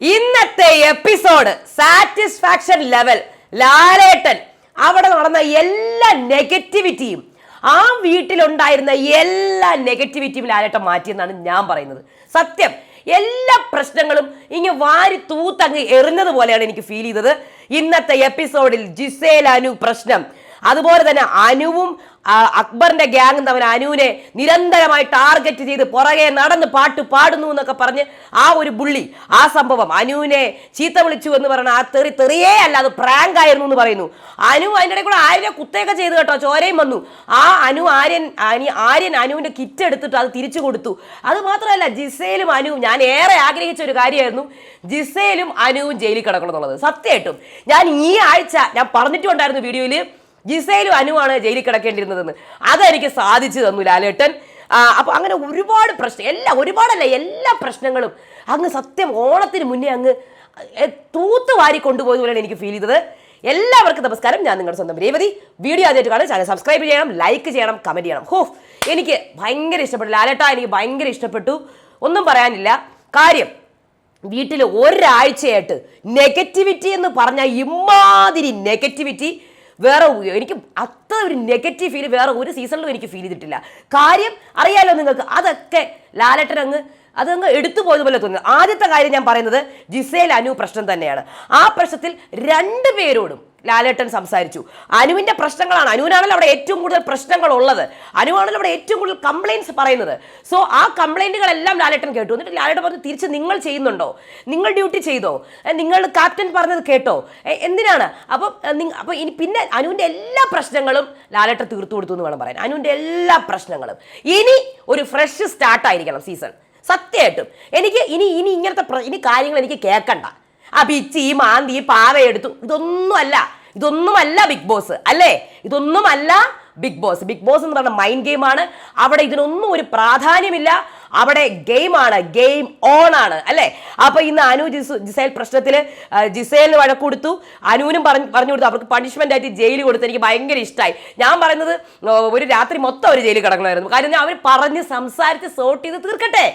ഇന്നത്തെ episode satisfaction level ലാലേട്ടൻ. അവിടെ നടന്ന എല്ലാ നെഗറ്റിവിറ്റിയും ആ വീട്ടിലുണ്ടായിരുന്ന എല്ലാ നെഗറ്റിവിറ്റിയും ലാലേട്ടൻ മാറ്റിയെന്നാണ് ഞാൻ പറയുന്നത്. സത്യം എല്ലാ പ്രശ്നങ്ങളും ഇങ്ങ് വാരി തൂത്തങ്ങ് എറിഞ്ഞത് പോലെയാണ് എനിക്ക് ഫീൽ ചെയ്തത്. ഇന്നത്തെ എപ്പിസോഡിൽ ജിസേൽ അനു പ്രശ്നം. അതുപോലെ തന്നെ അനുവും അക്ബറിന്റെ ഗ്യാങ് തമ്മിൽ അനുവിനെ നിരന്തരമായി ടാർഗറ്റ് ചെയ്ത് പുറകെ നടന്ന് പാട്ട് പാടുന്നു എന്നൊക്കെ പറഞ്ഞ് ആ ഒരു ബുള്ളി ആ സംഭവം അനുവിനെ ചീത്ത വിളിച്ചു എന്ന് പറഞ്ഞ ആ തെറി തെറിയേ അല്ല അത് പ്രാങ്ക് ആയിരുന്നു എന്ന് പറയുന്നു. അനു അതിന്റെ കൂടെ ആര്യനെ കുത്തേക്കെ ചെയ്ത് കേട്ടോ ചോരയും വന്നു. ആ അനു ആര്യൻ അനി ആര്യൻ അനുവിന്റെ കിറ്റ് എടുത്തിട്ട് അത് തിരിച്ചു കൊടുത്തു. അത് മാത്രമല്ല ജിസയിലും അനുവും ഞാൻ ഏറെ ആഗ്രഹിച്ച ഒരു കാര്യമായിരുന്നു ജിസയിലും അനുവും ജയിലിൽ കിടക്കണം എന്നുള്ളത്. സത്യമായിട്ടും ഞാൻ ഈ ആഴ്ച ഞാൻ പറഞ്ഞിട്ടുണ്ടായിരുന്നു വീഡിയോയിൽ ജിസയിലും അനുവാണ് ജയിലിൽ കിടക്കേണ്ടിയിരുന്നതെന്ന്. അതെനിക്ക് സാധിച്ചു തന്നു ലാലേട്ടൻ. അപ്പോൾ അപ്പൊ അങ്ങനെ ഒരുപാട് പ്രശ്നം എല്ലാ ഒരുപാടല്ല എല്ലാ പ്രശ്നങ്ങളും അങ്ങ് സത്യം ഓണത്തിന് മുന്നേ അങ്ങ് തൂത്ത് വാരി കൊണ്ടുപോയത് പോലെയാണ് എനിക്ക് ഫീൽ ചെയ്തത്. എല്ലാവർക്കും നമസ്കാരം. ഞാൻ നിങ്ങളുടെ സ്വന്തം രേവതി. വീഡിയോ ആദ്യമായിട്ട് കാണാൻ ചാനൽ സബ്സ്ക്രൈബ് ചെയ്യണം ലൈക്ക് ചെയ്യണം കമന്റ് ചെയ്യണം. ഹോ എനിക്ക് ഭയങ്കര ഇഷ്ടപ്പെട്ടു. ലാലേട്ട എനിക്ക് ഭയങ്കര ഇഷ്ടപ്പെട്ടു. ഒന്നും പറയാനില്ല. കാര്യം വീട്ടിൽ ഒരാഴ്ചയായിട്ട് നെഗറ്റിവിറ്റി എന്ന് പറഞ്ഞാൽ ഇമാതിരി നെഗറ്റിവിറ്റി വേറെ എനിക്ക് അത്ര ഒരു നെഗറ്റീവ് ഫീൽ വേറെ ഒരു സീസണിലും എനിക്ക് ഫീൽ ചെയ്തിട്ടില്ല. കാര്യം അറിയാലോ നിങ്ങൾക്ക് അതൊക്കെ ലാലട്ടൻ അങ്ങ് അതങ്ങ് എടുത്തു പോയതുപോലെ തോന്നുന്നു. ആദ്യത്തെ കാര്യം ഞാൻ പറയുന്നത് ജിസേൽ അനു പ്രശ്നം തന്നെയാണ്. ആ പ്രശ്നത്തിൽ രണ്ടു പേരോടും ലാലേട്ടൻ സംസാരിച്ചു. അനുവിന്റെ പ്രശ്നങ്ങളാണ്. അനുവിനാണല്ലോ അവിടെ ഏറ്റവും കൂടുതൽ പ്രശ്നങ്ങൾ ഉള്ളത് അനുവാണല്ലോ അവിടെ ഏറ്റവും കൂടുതൽ കംപ്ലയിൻസ് പറയുന്നത്. സോ ആ കംപ്ലൈന്റുകളെല്ലാം ലാലേട്ടൻ കേട്ടു. എന്നിട്ട് ലാലേട്ടൻ പറഞ്ഞു തിരിച്ച് നിങ്ങൾ ചെയ്യുന്നുണ്ടോ? നിങ്ങൾ ഡ്യൂട്ടി ചെയ്തോ? നിങ്ങൾ ക്യാപ്റ്റൻ പറഞ്ഞത് കേട്ടോ? എന്തിനാണ്? അപ്പം അപ്പോൾ ഇനി പിന്നെ അനുവിന്റെ എല്ലാ പ്രശ്നങ്ങളും ലാലേട്ടൻ തീർത്തു കൊടുത്തു എന്ന് വേണം പറയാൻ. അനുവിന്റെ എല്ലാ പ്രശ്നങ്ങളും. ഇനി ഒരു ഫ്രഷ് സ്റ്റാർട്ടായിരിക്കണം സീസൺ സത്യമായിട്ടും എനിക്ക് ഇനി ഇനി ഇങ്ങനത്തെ ഇനി കാര്യങ്ങൾ എനിക്ക് കേൾക്കണ്ട. ആ പിച്ചി മാന്തി പാവ എടുത്തു. ഇതൊന്നുമല്ല. ഇതൊന്നുമല്ല ബിഗ് ബോസ് അല്ലേ? ഇതൊന്നുമല്ല ബിഗ് ബോസ് ബിഗ് ബോസ് എന്ന് പറഞ്ഞ മൈൻഡ് ഗെയിമാണ് അവിടെ ഇതിനൊന്നും ഒരു പ്രാധാന്യമില്ല. അവിടെ ഗെയിമാണ് ഗെയിം ഓൺ ആണ് അല്ലേ? അപ്പൊ ഇന്ന് അനു ജിസു ജിസേൽ പ്രശ്നത്തിൽ ജിസേലിന് വഴക്ക് കൊടുത്തു. അനുവിനും പറഞ്ഞു പറഞ്ഞു കൊടുത്തു. അവർക്ക് പണിഷ്മെന്റ് ആയിട്ട് ജയിലിൽ കൊടുത്തു. എനിക്ക് ഭയങ്കര ഇഷ്ടമായി ഞാൻ പറയുന്നത് ഒരു രാത്രി മൊത്തം അവർ ജയിലിൽ കിടക്കണമായിരുന്നു. കാര്യം അവർ പറഞ്ഞ് സംസാരിച്ച് സോർട്ട് ചെയ്ത് തീർക്കട്ടെ.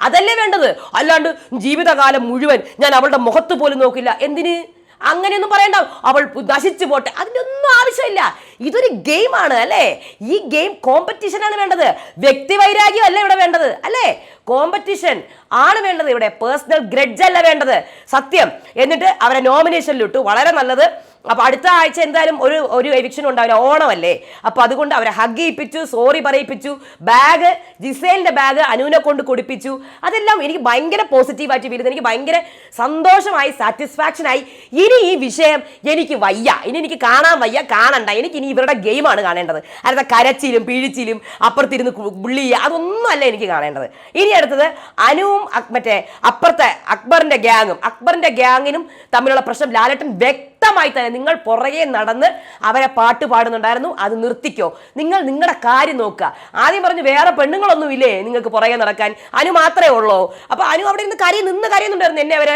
അതല്ലേ വേണ്ടത്? അല്ലാണ്ട് ജീവിതകാലം മുഴുവൻ ഞാൻ അവളുടെ മുഖത്ത് പോലും നോക്കില്ല. എന്തിന്? അങ്ങനെയൊന്നും പറയണ്ട. അവൾ നശിച്ചു പോട്ടെ. അതിന്റെ ഒന്നും ആവശ്യമില്ല. ഇതൊരു ഗെയിമാണ് അല്ലേ? ഈ ഗെയിം കോമ്പറ്റീഷനാണ് വേണ്ടത്. വ്യക്തി വൈരാഗ്യം അല്ല ഇവിടെ വേണ്ടത് അല്ലേ? കോമ്പറ്റീഷൻ ആണ് വേണ്ടത് ഇവിടെ. പേഴ്സണൽ ഗ്രഡ്ജ് അല്ല വേണ്ടത്. സത്യം. എന്നിട്ട് അവരെ നോമിനേഷനിലിട്ടു വളരെ നല്ലത്. അപ്പൊ അടുത്ത ആഴ്ച എന്തായാലും ഒരു ഒരു എവിക്ഷൻ ഉണ്ടാവില്ല. ഓണമല്ലേ? അപ്പൊ അതുകൊണ്ട് അവരെ ഹഗ് ചെയ്യിപ്പിച്ചു സോറി പറയിപ്പിച്ചു. ബാഗ് ജിസേലിന്റെ ബാഗ് അനുവിനെ കൊണ്ട് കൊടുപ്പിച്ചു. അതെല്ലാം എനിക്ക് ഭയങ്കര പോസിറ്റീവായിട്ട് വരുന്നത് എനിക്ക് ഭയങ്കര സന്തോഷമായി സാറ്റിസ്ഫാക്ഷൻ ആയി. ഇനി ഈ വിഷയം എനിക്ക് വയ്യ. ഇനി എനിക്ക് കാണാൻ വയ്യ കാണണ്ട. എനിക്ക് ഇനി ഇവരുടെ ഗെയിമാണ് കാണേണ്ടത്. അല്ലാതെ കരച്ചിലും പിഴിച്ചിലും അപ്പുറത്തിരുന്ന് ബുള്ളി അതൊന്നും അല്ല എനിക്ക് കാണേണ്ടത്. ഇനി അടുത്തത് അനുവും മറ്റേ അപ്പുറത്തെ അക്ബറിന്റെ ഗ്യാങ്ങും അക്ബറിന്റെ ഗ്യാങ്ങിനും തമ്മിലുള്ള പ്രശ്നം ലാലട്ടൻ വ്യക്തമായി തന്നെ നിങ്ങൾ പുറകെ നടന്ന് അവരെ പാട്ട് പാടുന്നുണ്ടായിരുന്നു. അത് നിർത്തിക്കോ. നിങ്ങൾ നിങ്ങളുടെ കാര്യം നോക്കുക. ആദ്യം പറഞ്ഞു വേറെ പെണ്ണുങ്ങളൊന്നും ഇല്ലേ നിങ്ങൾക്ക് പുറകെ നടക്കാൻ? അനു മാത്രമേ ഉള്ളൂ. അപ്പൊ അനു അവിടെ നിന്ന് കരി നിന്ന് കരയുന്നുണ്ടായിരുന്നു എന്നെ അവരെ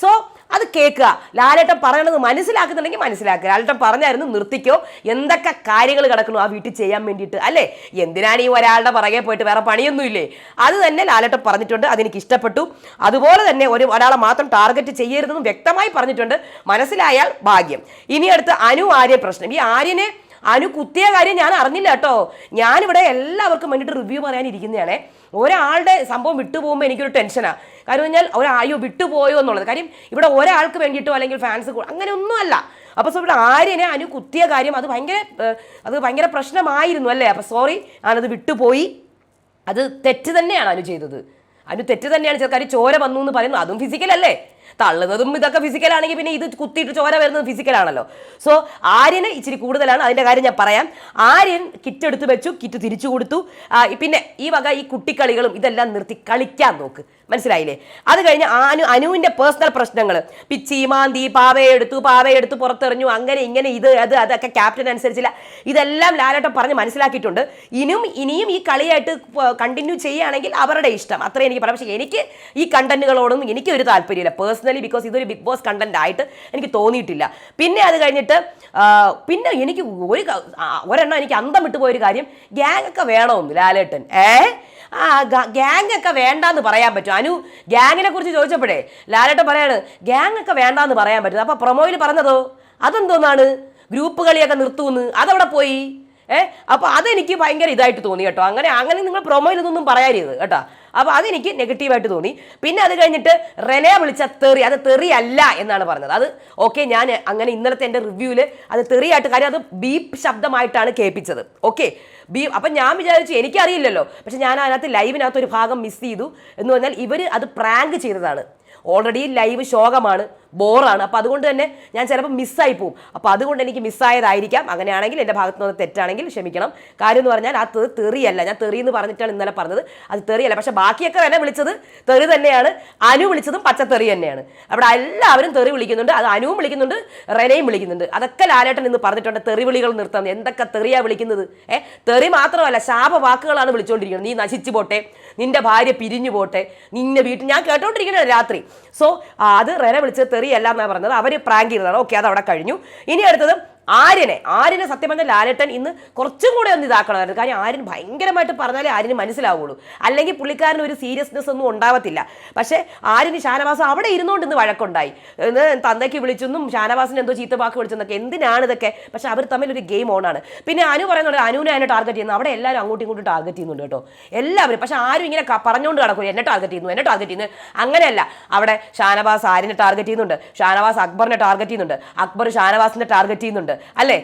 സോ അത് കേൾക്കുക. ലാലേട്ടൻ പറയണത് മനസ്സിലാക്കുന്നുണ്ടെങ്കിൽ മനസ്സിലാക്കുക. ലാലേട്ടൻ പറഞ്ഞായിരുന്നു നിർത്തിക്കോ. എന്തൊക്കെ കാര്യങ്ങൾ കിടക്കണു ആ വീട്ടിൽ ചെയ്യാൻ വേണ്ടിയിട്ട് അല്ലേ? എന്തിനാണ് ഈ ഒരാളുടെ പുറകെ പോയിട്ട് വേറെ പണിയൊന്നുമില്ലേ? അത് തന്നെ ലാലേട്ടൻ പറഞ്ഞിട്ടുണ്ട്. അതെനിക്ക് ഇഷ്ടപ്പെട്ടു. അതുപോലെ തന്നെ ഒരു ഒരാളെ മാത്രം ടാർഗറ്റ് ചെയ്യരുതെന്നും വ്യക്തമായി പറഞ്ഞിട്ടുണ്ട്. മനസ്സിലായാൽ ഭാഗ്യം. ഇനി അടുത്ത് അനു ആര്യ പ്രശ്നം. ഈ ആര്യനെ അനു കുത്തിയ കാര്യം ഞാൻ അറിഞ്ഞില്ല കേട്ടോ. ഞാനിവിടെ എല്ലാവർക്കും വേണ്ടിയിട്ട് റിവ്യൂ പറയാനിരിക്കുന്നതാണേ. ഒരാളുടെ സംഭവം വിട്ടുപോകുമ്പോൾ എനിക്കൊരു ടെൻഷനാണ് കാരണം പറഞ്ഞാൽ ഒരായോ വിട്ടുപോയോ എന്നുള്ളത്. കാര്യം ഇവിടെ ഒരാൾക്ക് വേണ്ടിയിട്ടോ അല്ലെങ്കിൽ ഫാൻസ് അങ്ങനെ ഒന്നുമല്ല അപ്പോൾ സോ ഇവിടെ ആര്യനെ അനു കുത്തിയ കാര്യം അത് ഭയങ്കര അത് ഭയങ്കര പ്രശ്നമായിരുന്നു അല്ലേ? അപ്പോൾ സോറി ഞാനത് വിട്ടുപോയി. അത് തെറ്റ് തന്നെയാണ് അനു ചെയ്തത്. അനു തെറ്റ് തന്നെയാണ് ചെറുക്കാർ ചോര വന്നു എന്ന് പറയുന്നു. അതും ഫിസിക്കൽ അല്ലേ? തള്ളുന്നതും ഇതൊക്കെ ഫിസിക്കൽ ആണെങ്കിൽ പിന്നെ ഇത് കുത്തിയിട്ട് ചോര വരുന്നത് ഫിസിക്കൽ ആണല്ലോ. സോ ആര്യന് ഇച്ചിരി കൂടുതലാണ്. അതിന്റെ കാര്യം ഞാൻ പറയാം. ആര്യൻ കിറ്റ് എടുത്ത് വെച്ചു കിറ്റ് തിരിച്ചു കൊടുത്തു. പിന്നെ ഈ വക ഈ കുട്ടിക്കളികളും ഇതെല്ലാം നിർത്തി കളിക്കാൻ നോക്ക്. മനസ്സിലായില്ലേ? അത് കഴിഞ്ഞ് അനു അനുവിന്റെ പേഴ്സണൽ പ്രശ്നങ്ങൾ പിച്ചി മാന്തി പാവയെടുത്തു പാവയെടുത്ത് പുറത്തെറിഞ്ഞു അങ്ങനെ ഇങ്ങനെ ഇത് അത് അതൊക്കെ ക്യാപ്റ്റൻ അനുസരിച്ചില്ല ഇതെല്ലാം ലാലേട്ടൻ പറഞ്ഞ് മനസ്സിലാക്കിയിട്ടുണ്ട്. ഇനിയും ഇനിയും ഈ കളിയായിട്ട് കണ്ടിന്യൂ ചെയ്യുകയാണെങ്കിൽ അവരുടെ ഇഷ്ടം. അത്രയും എനിക്ക് പറയാം. പക്ഷേ എനിക്ക് ഈ കണ്ടന്റുകളോടൊന്നും എനിക്ക് ഒരു താല്പര്യമില്ല. പേഴ്സണലി ബിക്കോസ് ഇതൊരു ബിഗ് ബോസ് കണ്ടന്റ് ആയിട്ട് എനിക്ക് തോന്നിയിട്ടില്ല. പിന്നെ അത് കഴിഞ്ഞിട്ട് പിന്നെ എനിക്ക് ഒരു ഒരെണ്ണം എനിക്ക് അന്തം വിട്ടുപോയൊരു കാര്യം ഗ്യാങ് ഒക്കെ വേണമെന്ന് ലാലേട്ടൻ. ഏ? ആ ഗ്യാങ് ഒക്കെ വേണ്ടാന്ന് പറയാൻ പറ്റും. അനു ഗ്യാങ്ങിനെ കുറിച്ച് ചോദിച്ചപ്പോഴേ ലാലേട്ടൻ പറയാണ് ഗ്യാങ് ഒക്കെ വേണ്ടാന്ന് പറയാൻ പറ്റും. അപ്പോൾ പ്രൊമോയിൽ പറഞ്ഞതോ? അതെന്തോന്നാണ്? ഗ്രൂപ്പ് കളിയൊക്കെ നിർത്തുമെന്ന് അതവിടെ പോയി? ഏ അപ്പൊ അതെനിക്ക് ഭയങ്കര ഇതായിട്ട് തോന്നി കേട്ടോ. അങ്ങനെ അങ്ങനെ നിങ്ങൾ പ്രൊമോയിൽ ഇതൊന്നും പറയാരുത് കേട്ടോ. അപ്പൊ അതെനിക്ക് നെഗറ്റീവായിട്ട് തോന്നി. പിന്നെ അത് കഴിഞ്ഞിട്ട് റെനെ വിളിച്ച തെറി അത് തെറിയല്ല എന്നാണ് പറഞ്ഞത്. അത് ഓക്കെ ഞാൻ അങ്ങനെ ഇന്നലത്തെ എന്റെ റിവ്യൂവിൽ അത് തെറിയായിട്ട് കാര്യം അത് ബീപ്പ് ശബ്ദമായിട്ടാണ് കേൾപ്പിച്ചത്. ഓക്കെ ബീ അപ്പം ഞാൻ വിചാരിച്ചു എനിക്കറിയില്ലല്ലോ. പക്ഷെ ഞാൻ അതിനകത്ത് ലൈവിനകത്ത് ഒരു ഭാഗം മിസ് ചെയ്തു. എന്ന് പറഞ്ഞാൽ ഇവർ അത് പ്രാങ്ക് ചെയ്തതാണ്. ഓൾറെഡി ലൈവ് ശോകമാണ് ബോറാണ്. അപ്പോൾ അതുകൊണ്ട് തന്നെ ഞാൻ ചിലപ്പോൾ മിസ്സായി പോകും അപ്പോൾ അതുകൊണ്ട് എനിക്ക് മിസ്സായതായിരിക്കാം അങ്ങനെയാണെങ്കിൽ എന്റെ ഭാഗത്ത് നിന്ന് തെറ്റാണെങ്കിൽ ക്ഷമിക്കണം. കാര്യം എന്ന് പറഞ്ഞാൽ അത് തെറിയല്ല. ഞാൻ തെറി എന്ന് പറഞ്ഞിട്ടാണ് ഇന്നലെ പറഞ്ഞത്. അത് തെറിയല്ല. പക്ഷേ ബാക്കിയൊക്കെ എന്നെ വിളിച്ചത് തെറി തന്നെയാണ്. അനു വിളിച്ചതും പച്ചത്തെറി തന്നെയാണ്. അവിടെ എല്ലാവരും തെറി വിളിക്കുന്നുണ്ട്. അത് അനുവും വിളിക്കുന്നുണ്ട് റെനയും വിളിക്കുന്നുണ്ട്. അതൊക്കെ ലാലേട്ടൻ ഇന്ന് പറഞ്ഞിട്ടുണ്ട്. തെറി വിളികൾ നിർത്താൻ. എന്തൊക്കെ തെറിയാണ് വിളിക്കുന്നത്? ഏ? തെറി മാത്രമല്ല ശാപവാക്കുകളാണ് വിളിച്ചുകൊണ്ടിരിക്കുന്നത് നീ നശിച്ചു പോട്ടെ. നിന്റെ ഭാര്യ പിരിഞ്ഞു പോട്ടെ. നിന്നെ വീട്ടിൽ ഞാൻ കേട്ടോണ്ടിരിക്കണ രാത്രി. സോ അത് റെന വിളിച്ചത് തെറിയല്ല എന്നാണ് പറഞ്ഞത്. അവർ പ്രാങ്ക് ചെയ്തതാണ്. ഓക്കെ അത് അവിടെ കഴിഞ്ഞു. ഇനി അടുത്തത് ആര്യനെ ആര്യനെ സത്യം പറഞ്ഞാൽ ലാലേട്ടൻ ഇന്ന് കുറച്ചും കൂടെ ഒന്ന് ഇതാക്കണമായിരുന്നു. കാര്യം ആര്യൻ ഭയങ്കരമായിട്ട് പറഞ്ഞാലേ ആര്യന് മനസ്സിലാവുള്ളൂ. അല്ലെങ്കിൽ പുള്ളിക്കാരന് ഒരു സീരിയസ്നെസ് ഒന്നും ഉണ്ടാവത്തില്ല. പക്ഷേ ആര്യന് ഷാനവാസ് അവിടെ ഇരുന്നുകൊണ്ട് ഇന്ന് വഴക്കുണ്ടായി. ഇന്ന് തന്തയ്ക്ക് വിളിച്ചെന്നും ഷാനവാസിന് എന്തോ ചീത്ത വാക്ക് വിളിച്ചെന്നൊക്കെ എന്തിനാണ് ഇതൊക്കെ? പക്ഷെ അവർ തമ്മിൽ ഒരു ഗെയിം ഓണാണ് പിന്നെ അനു പറയുന്നത് അതിനെ ടാർഗറ്റ് ചെയ്യുന്നു? അവിടെ എല്ലാവരും അങ്ങോട്ടും ഇങ്ങോട്ടും ടാർഗറ്റ് ചെയ്യുന്നുണ്ട് കേട്ടോ. എല്ലാവരും. പക്ഷെ ആരും ഇങ്ങനെ പറഞ്ഞുകൊണ്ട് കിടക്കും എന്നെ ടാർഗറ്റ് ചെയ്യുന്നു എന്നെ ടാർഗറ്റ് ചെയ്യുന്നു. അങ്ങനെയല്ല. അവിടെ ഷാനവാസ് ആര്യനെ ടാർഗറ്റ് ചെയ്യുന്നുണ്ട്. ഷാനവാസ് അക്ബറിനെ ടാർഗറ്റ് ചെയ്യുന്നുണ്ട്. അക്ബർ ഷാനവാസിനെ ടാർഗറ്റ് ചെയ്യുന്നുണ്ട്. അല്ലേ?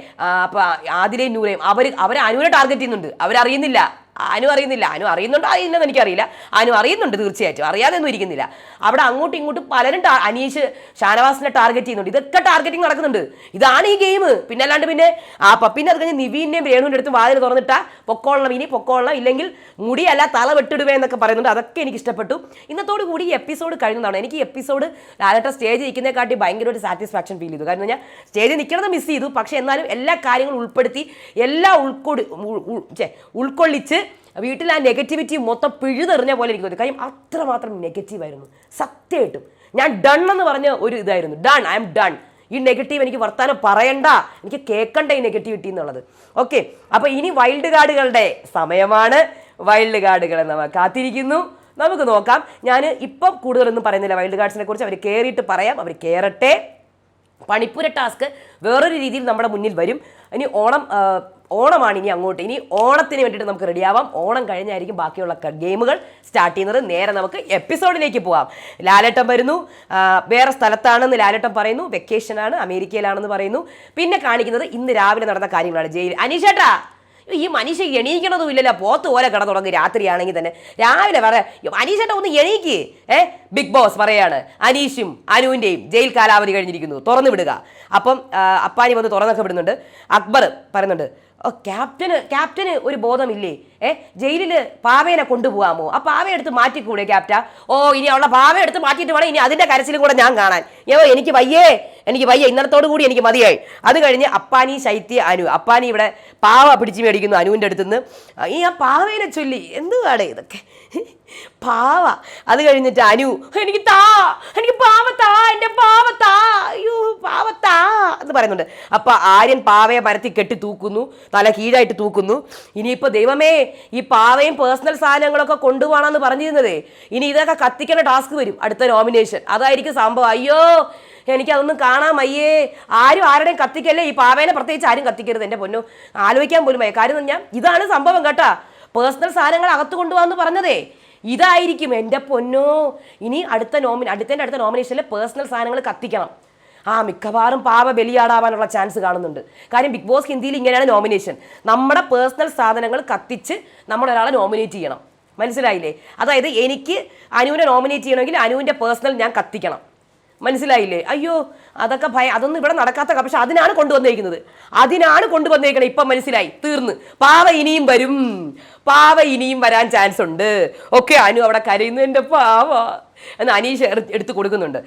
അപ്പോൾ അപ്പൊ ആദിലെയും നൂരയും അവർ അവർ അനുവിനെ ടാർഗറ്റ് ചെയ്യുന്നുണ്ട്. അവരറിയുന്നില്ല. അനു അറിയുന്നില്ല. ആനും അറിയുന്നുണ്ടോ? അറിയില്ലെന്ന് എനിക്കറിയില്ല. ആനും അറിയുന്നുണ്ട് തീർച്ചയായിട്ടും. അറിയാതെ ഒന്നും ഇരിക്കുന്നില്ല. അവിടെ അങ്ങോട്ടും ഇങ്ങോട്ടും പലരും അനീഷ് ഷാനവാസിനെ ടാർഗറ്റ് ചെയ്യുന്നുണ്ട്. ഇതൊക്കെ ടാർഗറ്റിംഗ് നടക്കുന്നുണ്ട്. ഇതാണ് ഈ ഗെയിം പിന്നെ അല്ലാണ്ട് പിന്നെ ആ പ- പിന്നെ അത് കഴിഞ്ഞ് നിവീനെയും രേണുവിന്റെ അടുത്ത് വാതിൽ തുറന്നിട്ടാ പൊക്കോളണം ഇനി പൊക്കോളണം. ഇല്ലെങ്കിൽ മുടിയല്ല തല വെട്ടിടുവേ എന്നൊക്കെ പറയുന്നുണ്ട്. അതൊക്കെ എനിക്ക് ഇഷ്ടപ്പെട്ടു. ഇന്നത്തോടു കൂടി ഈ എപ്പിസോഡ് കഴിഞ്ഞതാണ് എനിക്ക് ഈ എപ്പിസോഡ് ലാലേട്ട സ്റ്റേജ് ഇരിക്കുന്നതിനെക്കാട്ടി ഭയങ്കര ഒരു സാറ്റിസ്ഫാക്ഷൻ ഫീൽ ചെയ്തു. കാരണം ഞാൻ സ്റ്റേജിൽ നിൽക്കുന്നത് മിസ് ചെയ്തു. പക്ഷേ എന്നാലും എല്ലാ കാര്യങ്ങളും ഉൾപ്പെടുത്തി എല്ലാം ഉൾക്കൊടി ഉൾക്കൊള്ളിച്ച് വീട്ടിൽ ആ നെഗറ്റിവിറ്റി മൊത്തം പിഴുതെറിഞ്ഞ പോലെ എനിക്ക് തോന്നി കാര്യം അത്രമാത്രം നെഗറ്റീവായിരുന്നു സത്യമായിട്ടും. ഞാൻ ഡൺ എന്ന് പറഞ്ഞ ഒരു ഇതായിരുന്നു. ഡൺ ഐ എം ഡൺ ഈ നെഗറ്റീവ് എനിക്ക് വർത്താനം പറയണ്ട. എനിക്ക് കേൾക്കണ്ട ഈ നെഗറ്റിവിറ്റി എന്നുള്ളത്. ഓക്കെ അപ്പോൾ ഇനി വൈൽഡ് കാർഡുകളുടെ സമയമാണ്. വൈൽഡ് കാർഡുകളെ നമ്മൾ കാത്തിരിക്കുന്നു. നമുക്ക് നോക്കാം. ഞാൻ ഇപ്പം കൂടുതലൊന്നും പറയുന്നില്ല. വൈൽഡ് കാർഡ്സിനെ കുറിച്ച് അവർ കയറിയിട്ട് പറയാം. അവർ കയറട്ടെ പണിപ്പുര ടാസ്ക് വേറൊരു രീതിയിൽ നമ്മുടെ മുന്നിൽ വരും. ഇനി ഓണം ഓണമാണ് ഇനി അങ്ങോട്ട്. ഇനി ഓണത്തിന് വേണ്ടിയിട്ട് നമുക്ക് റെഡിയാവാം ഓണം കഴിഞ്ഞായിരിക്കും ബാക്കിയുള്ള ഗെയിമുകൾ സ്റ്റാർട്ട് ചെയ്യുന്നത്. നേരെ നമുക്ക് എപ്പിസോഡിലേക്ക് പോകാം ലാലേട്ടം വരുന്നു. വേറെ സ്ഥലത്താണെന്ന് ലാലേട്ടം പറയുന്നു. വെക്കേഷനാണ് അമേരിക്കയിലാണെന്ന് പറയുന്നു. പിന്നെ കാണിക്കുന്നത് ഇന്ന് രാവിലെ നടന്ന കാര്യങ്ങളാണ്. ജയിൽ അനീഷേട്ടാ ഈ മനുഷ്യ എണീക്കണതും ഇല്ലല്ലോ പോത്ത് പോലെ കിടന്നു തുടങ്ങി രാത്രിയാണെങ്കിൽ തന്നെ. രാവിലെ പറ അനീഷേട്ട ഒന്ന് എണീക്ക്. ഏ ബിഗ് ബോസ് പറയാണ്. അനീഷും അനുവിന്റെയും ജയിൽ കാലാവധി കഴിഞ്ഞിരിക്കുന്നു. തുറന്നു വിടുക. അപ്പം അപ്പാനി വന്ന് തുറന്നൊക്കെ വിടുന്നുണ്ട്. അക്ബർ പറയുന്നുണ്ട് ക്യാപ്റ്റന് ക്യാപ്റ്റന് ഒരു ബോധമില്ലേ? ഏ ജയിലിൽ പാവേനെ കൊണ്ടുപോകാമോ? ആ പാവയെ എടുത്ത് മാറ്റിക്കൂടെ ക്യാപ്റ്റ ഓ ഇനി അവളെ പാവയെ എടുത്ത് മാറ്റിയിട്ട് വേണം ഇനി അതിന്റെ കരച്ചിലും കൂടെ ഞാൻ കാണാൻ. ഞാൻ എനിക്ക് വയ്യേ. എനിക്ക് വയ്യ. ഇന്നലത്തോടു കൂടി എനിക്ക് മതിയായി. അത് കഴിഞ്ഞ് അപ്പാനി ശൈത്യ അനു. അപ്പാനി ഇവിടെ പാവ പിടിച്ച് മേടിക്കുന്നു അനുവിന്റെ അടുത്തുനിന്ന്. ഈ ആ പാവേനെ ചൊല്ലി. എന്തുവാടേ ഇതൊക്കെ? പാവ. അത് കഴിഞ്ഞിട്ട് അനു എനിക്ക് താ എനിക്ക് പാവത്താ എന്റെ പാവത്താ അയ്യോ പാവത്താ എന്ന് പറയുന്നുണ്ട്. അപ്പൊ ആര്യൻ പാവയെ പരത്തി കെട്ടി തൂക്കുന്നു തല കീഴായിട്ട് തൂക്കുന്നു. ഇനിയിപ്പോ ദൈവമേ ഈ പാവയും പേഴ്സണൽ സാധനങ്ങളൊക്കെ കൊണ്ടുപോകണമെന്ന് പറഞ്ഞിരുന്നതേ. ഇനി ഇതൊക്കെ കത്തിക്കേണ്ട ടാസ്ക് വരും അടുത്ത നോമിനേഷൻ. അതായിരിക്കും സംഭവം. അയ്യോ എനിക്കതൊന്നും കാണാൻ മയ്യേ ആരും ആരുടെയും കത്തിക്കല്ലേ? ഈ പാവേനെ പ്രത്യേകിച്ച് ആരും കത്തിക്കരുത് എന്റെ പൊന്നു. ആലോചിക്കാൻ പോലും വയ്യ. കാര്യം ഞാൻ ഇതാണ് സംഭവം കേട്ടാ. പേഴ്സണൽ സാധനങ്ങൾ അകത്ത് കൊണ്ടുപോകാന്ന് പറഞ്ഞതേ. ഇതായിരിക്കും എന്റെ പൊന്നോ. ഇനി അടുത്ത നോമിനി അടുത്തതിന്റെ അടുത്ത നോമിനേഷനിൽ പേഴ്സണൽ സാധനങ്ങൾ കത്തിക്കണം. ആ മിക്കവാറും പാവ ബലിയാടാവാനുള്ള ചാൻസ് കാണുന്നുണ്ട്. കാര്യം ബിഗ് ബോസ് ഹിന്ദിയിൽ ഇങ്ങനെയാണ് നോമിനേഷൻ നമ്മുടെ പേഴ്സണൽ സാധനങ്ങൾ കത്തിച്ച് നമ്മളൊരാളെ നോമിനേറ്റ് ചെയ്യണം. മനസ്സിലായില്ലേ? അതായത് എനിക്ക് അനുവിനെ നോമിനേറ്റ് ചെയ്യണമെങ്കിൽ അനുവിന്റെ പേഴ്സണൽ ഞാൻ കത്തിക്കണം. മനസ്സിലായില്ലേ? അയ്യോ അതൊക്കെ ഭയ അതൊന്നും ഇവിടെ നടക്കാത്ത പക്ഷെ അതിനാണ് കൊണ്ടുവന്നേക്കുന്നത്. അതിനാണ് കൊണ്ടുവന്നേക്കണേ ഇപ്പം മനസ്സിലായി തീർന്ന്. പാവ ഇനിയും വരും. പാവ ഇനിയും വരാൻ ചാൻസ് ഉണ്ട്. ഓക്കെ അനു അവിടെ കരയുന്നു എന്റെ പാവ. എന്ന് അനീഷ് എടുത്തു കൊടുക്കുന്നുണ്ട്.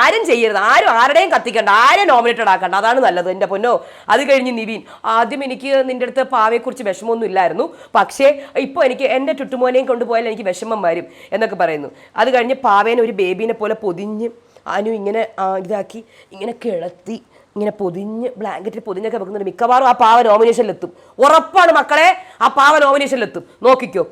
ആരും ചെയ്യരുത്. ആരും ആരുടെയും കത്തിക്കണ്ട. ആരെയും നോമിനേറ്റഡ് ആക്കണ്ട. അതാണ് നല്ലത്. എന്റെ പൊന്നോ അത് കഴിഞ്ഞ് നിവീൻ. ആദ്യം എനിക്ക് നിന്റെ അടുത്ത് പാവയെക്കുറിച്ച് വിഷമമൊന്നും ഇല്ലായിരുന്നു. പക്ഷേ ഇപ്പോൾ എനിക്ക് എന്റെ ചുറ്റുമോനെയും കൊണ്ടുപോയാൽ എനിക്ക് വിഷമം വരും എന്നൊക്കെ പറയുന്നു. അത് കഴിഞ്ഞ് പാവേനെ ഒരു ബേബീനെ പോലെ പൊതിഞ്ഞ് അനു ഇങ്ങനെ ഇതാക്കി ഇങ്ങനെ കിളത്തി ഇങ്ങനെ പൊതിഞ്ഞ് ബ്ലാങ്കറ്റിൽ പൊതിഞ്ഞൊക്കെ വെക്കുന്നുണ്ട്. മിക്കവാറും ആ പാവ നോമിനേഷനിലെത്തും ഉറപ്പാണ് മക്കളെ ആ പാവ നോമിനേഷനിലെത്തും നോക്കിക്കോ.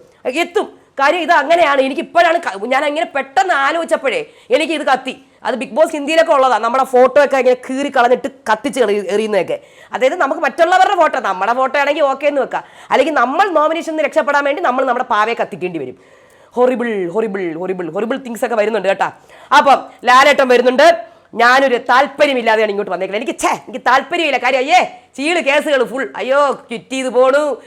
എത്തും. കാര്യം ഇത് അങ്ങനെയാണ്. എനിക്ക് ഇപ്പോഴാണ് ഞാൻ അങ്ങനെ പെട്ടെന്ന് ആലോചിച്ചപ്പോഴേ എനിക്ക് ഇത് കത്തി. അത് ബിഗ് ബോസ് ഹിന്ദിയിലൊക്കെ ഉള്ളതാണ് നമ്മുടെ ഫോട്ടോ ഒക്കെ ഇങ്ങനെ കീറി കളഞ്ഞിട്ട് കത്തിച്ച് എറി എറിയുന്നതൊക്കെ. അതായത് നമുക്ക് മറ്റുള്ളവരുടെ ഫോട്ടോ നമ്മുടെ ഫോട്ടോ ആണെങ്കിൽ ഓക്കെ എന്ന് വെക്കാം. അല്ലെങ്കിൽ നമ്മൾ നോമിനേഷൻ നിന്ന് രക്ഷപ്പെടാൻ വേണ്ടി നമ്മൾ നമ്മുടെ പാവയെ കത്തിക്കേണ്ടി വരും. Horrible horrible horrible horrible things ഒക്കെ വരുന്നുണ്ട് കേട്ടാ. അപ്പം ലാലേട്ടൻ വരുന്നുണ്ട്. ഞാനൊരു താല്പര്യമില്ലാതെയാണ് ഇങ്ങോട്ട് വന്നേക്കുന്നത് എനിക്ക് ഛേ എനിക്ക് താല്പര്യമില്ല. കാര്യം അയ്യേ ചീൾ കേസുകൾ ഫുൾ അയ്യോ ക്വിറ്റ് ചെയ്ത് പോണു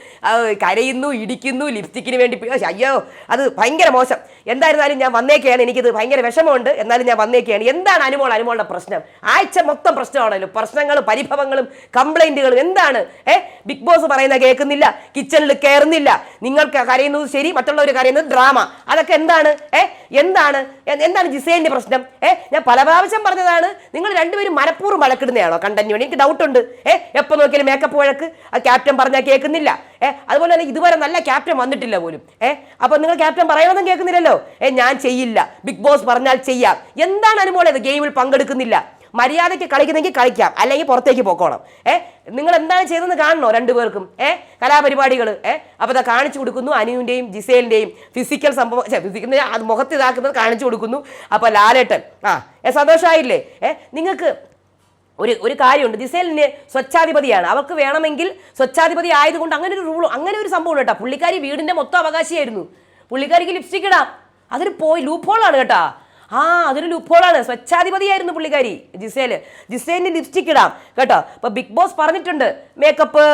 കരയുന്നു ഇടിക്കുന്നു ലിപ്സ്റ്റിക്കിന് വേണ്ടി അയ്യോ അത് ഭയങ്കര മോശം. എന്തായിരുന്നാലും ഞാൻ വന്നേക്കെയാണ്. എനിക്കിത് ഭയങ്കര വിഷമമുണ്ട്. എന്നാലും ഞാൻ വന്നേക്കെയാണ്. എന്താണ് അനുമോൾ അനുമോളുടെ പ്രശ്നം? ആഴ്ച മൊത്തം പ്രശ്നമാണല്ലോ. പ്രശ്നങ്ങളും പരിഭവങ്ങളും കംപ്ലൈന്റുകളും എന്താണ്? ഏ? ബിഗ് ബോസ് പറയുന്ന കേൾക്കുന്നില്ല കിച്ചണിൽ കയറുന്നില്ല. നിങ്ങൾക്ക് കരയുന്നത് ശരി മറ്റുള്ളവർ കരയുന്നത് ഡ്രാമ അതൊക്കെ എന്താണ്? ഏ? എന്താണ്? എന്താണ് ജിസേലിന്റെ പ്രശ്നം? ഏ? ഞാൻ പല പ്രാവശ്യം പറഞ്ഞതാണ് നിങ്ങൾ രണ്ടുപേരും മനഃപൂർവം വഴക്കിടുന്നതാണോ കണ്ടന്റ് വേണ്ടി? എനിക്ക് ഡൗട്ടുണ്ട് ഏ? എപ്പോൾ നോക്കിയാലും മേക്കപ്പ് വഴക്ക് ആ ക്യാപ്റ്റൻ പറഞ്ഞാൽ കേൾക്കുന്നില്ല. ഏ അതുപോലെ തന്നെ ഇതുവരെ നല്ല ക്യാപ്റ്റൻ വന്നിട്ടില്ല പോലും. ഏ അപ്പൊ നിങ്ങൾ ക്യാപ്റ്റൻ പറയണമെന്നും കേൾക്കുന്നില്ലല്ലോ. ഏ ഞാൻ ചെയ്യില്ല. ബിഗ് ബോസ് പറഞ്ഞാൽ ചെയ്യാം. എന്താണ് അനുമോളെ ഇത് ഗെയിമിൽ പങ്കെടുക്കുന്നില്ല? മര്യാദയ്ക്ക് കളിക്കുന്നെങ്കിൽ കളിക്കാം. അല്ലെങ്കിൽ പുറത്തേക്ക് പോക്കോണം. ഏ നിങ്ങൾ എന്താണ് ചെയ്തതെന്ന് കാണണോ രണ്ടുപേർക്കും ഏ കലാപരിപാടികൾ ഏ അപ്പോൾ അത് കാണിച്ചു കൊടുക്കുന്നു അനുവിന്റെയും ജിസേലിന്റെയും ഫിസിക്കൽ സംഭവം. ഫിസിക്കൽ അത് മുഖത്ത് ഇതാക്കുന്നത് കാണിച്ചു കൊടുക്കുന്നു. അപ്പോൾ ലാലേട്ടൻ. ആ സന്തോഷമായില്ലേ ഏ നിങ്ങൾക്ക് ഒരു ഒരു കാര്യമുണ്ട്. ദിസേലിന് സ്വച്ഛാധിപതിയാണ്. അവർക്ക് വേണമെങ്കിൽ സ്വച്ഛാധിപതി ആയതുകൊണ്ട് അങ്ങനെ ഒരു റൂൾ അങ്ങനെ ഒരു സംഭവം കേട്ടോ. പുള്ളിക്കാരി വീടിന്റെ മൊത്തം അവകാശിയായിരുന്നു. പുള്ളിക്കാരിക്ക് ലിപ്സ്റ്റിക് ഇടാം. അതൊരു പോയി ലൂപ്പോളാണ് കേട്ടോ. ആ അതൊരു ലൂപ്പോളാണ് സ്വച്ഛാധിപതിയായിരുന്നു പുള്ളിക്കാരി ജിസേൽ. ജിസേലിന് ലിപ്സ്റ്റിക് ഇടാം കേട്ടോ. ഇപ്പൊ ബിഗ് ബോസ് പറഞ്ഞിട്ടുണ്ട് മേക്കപ്പ്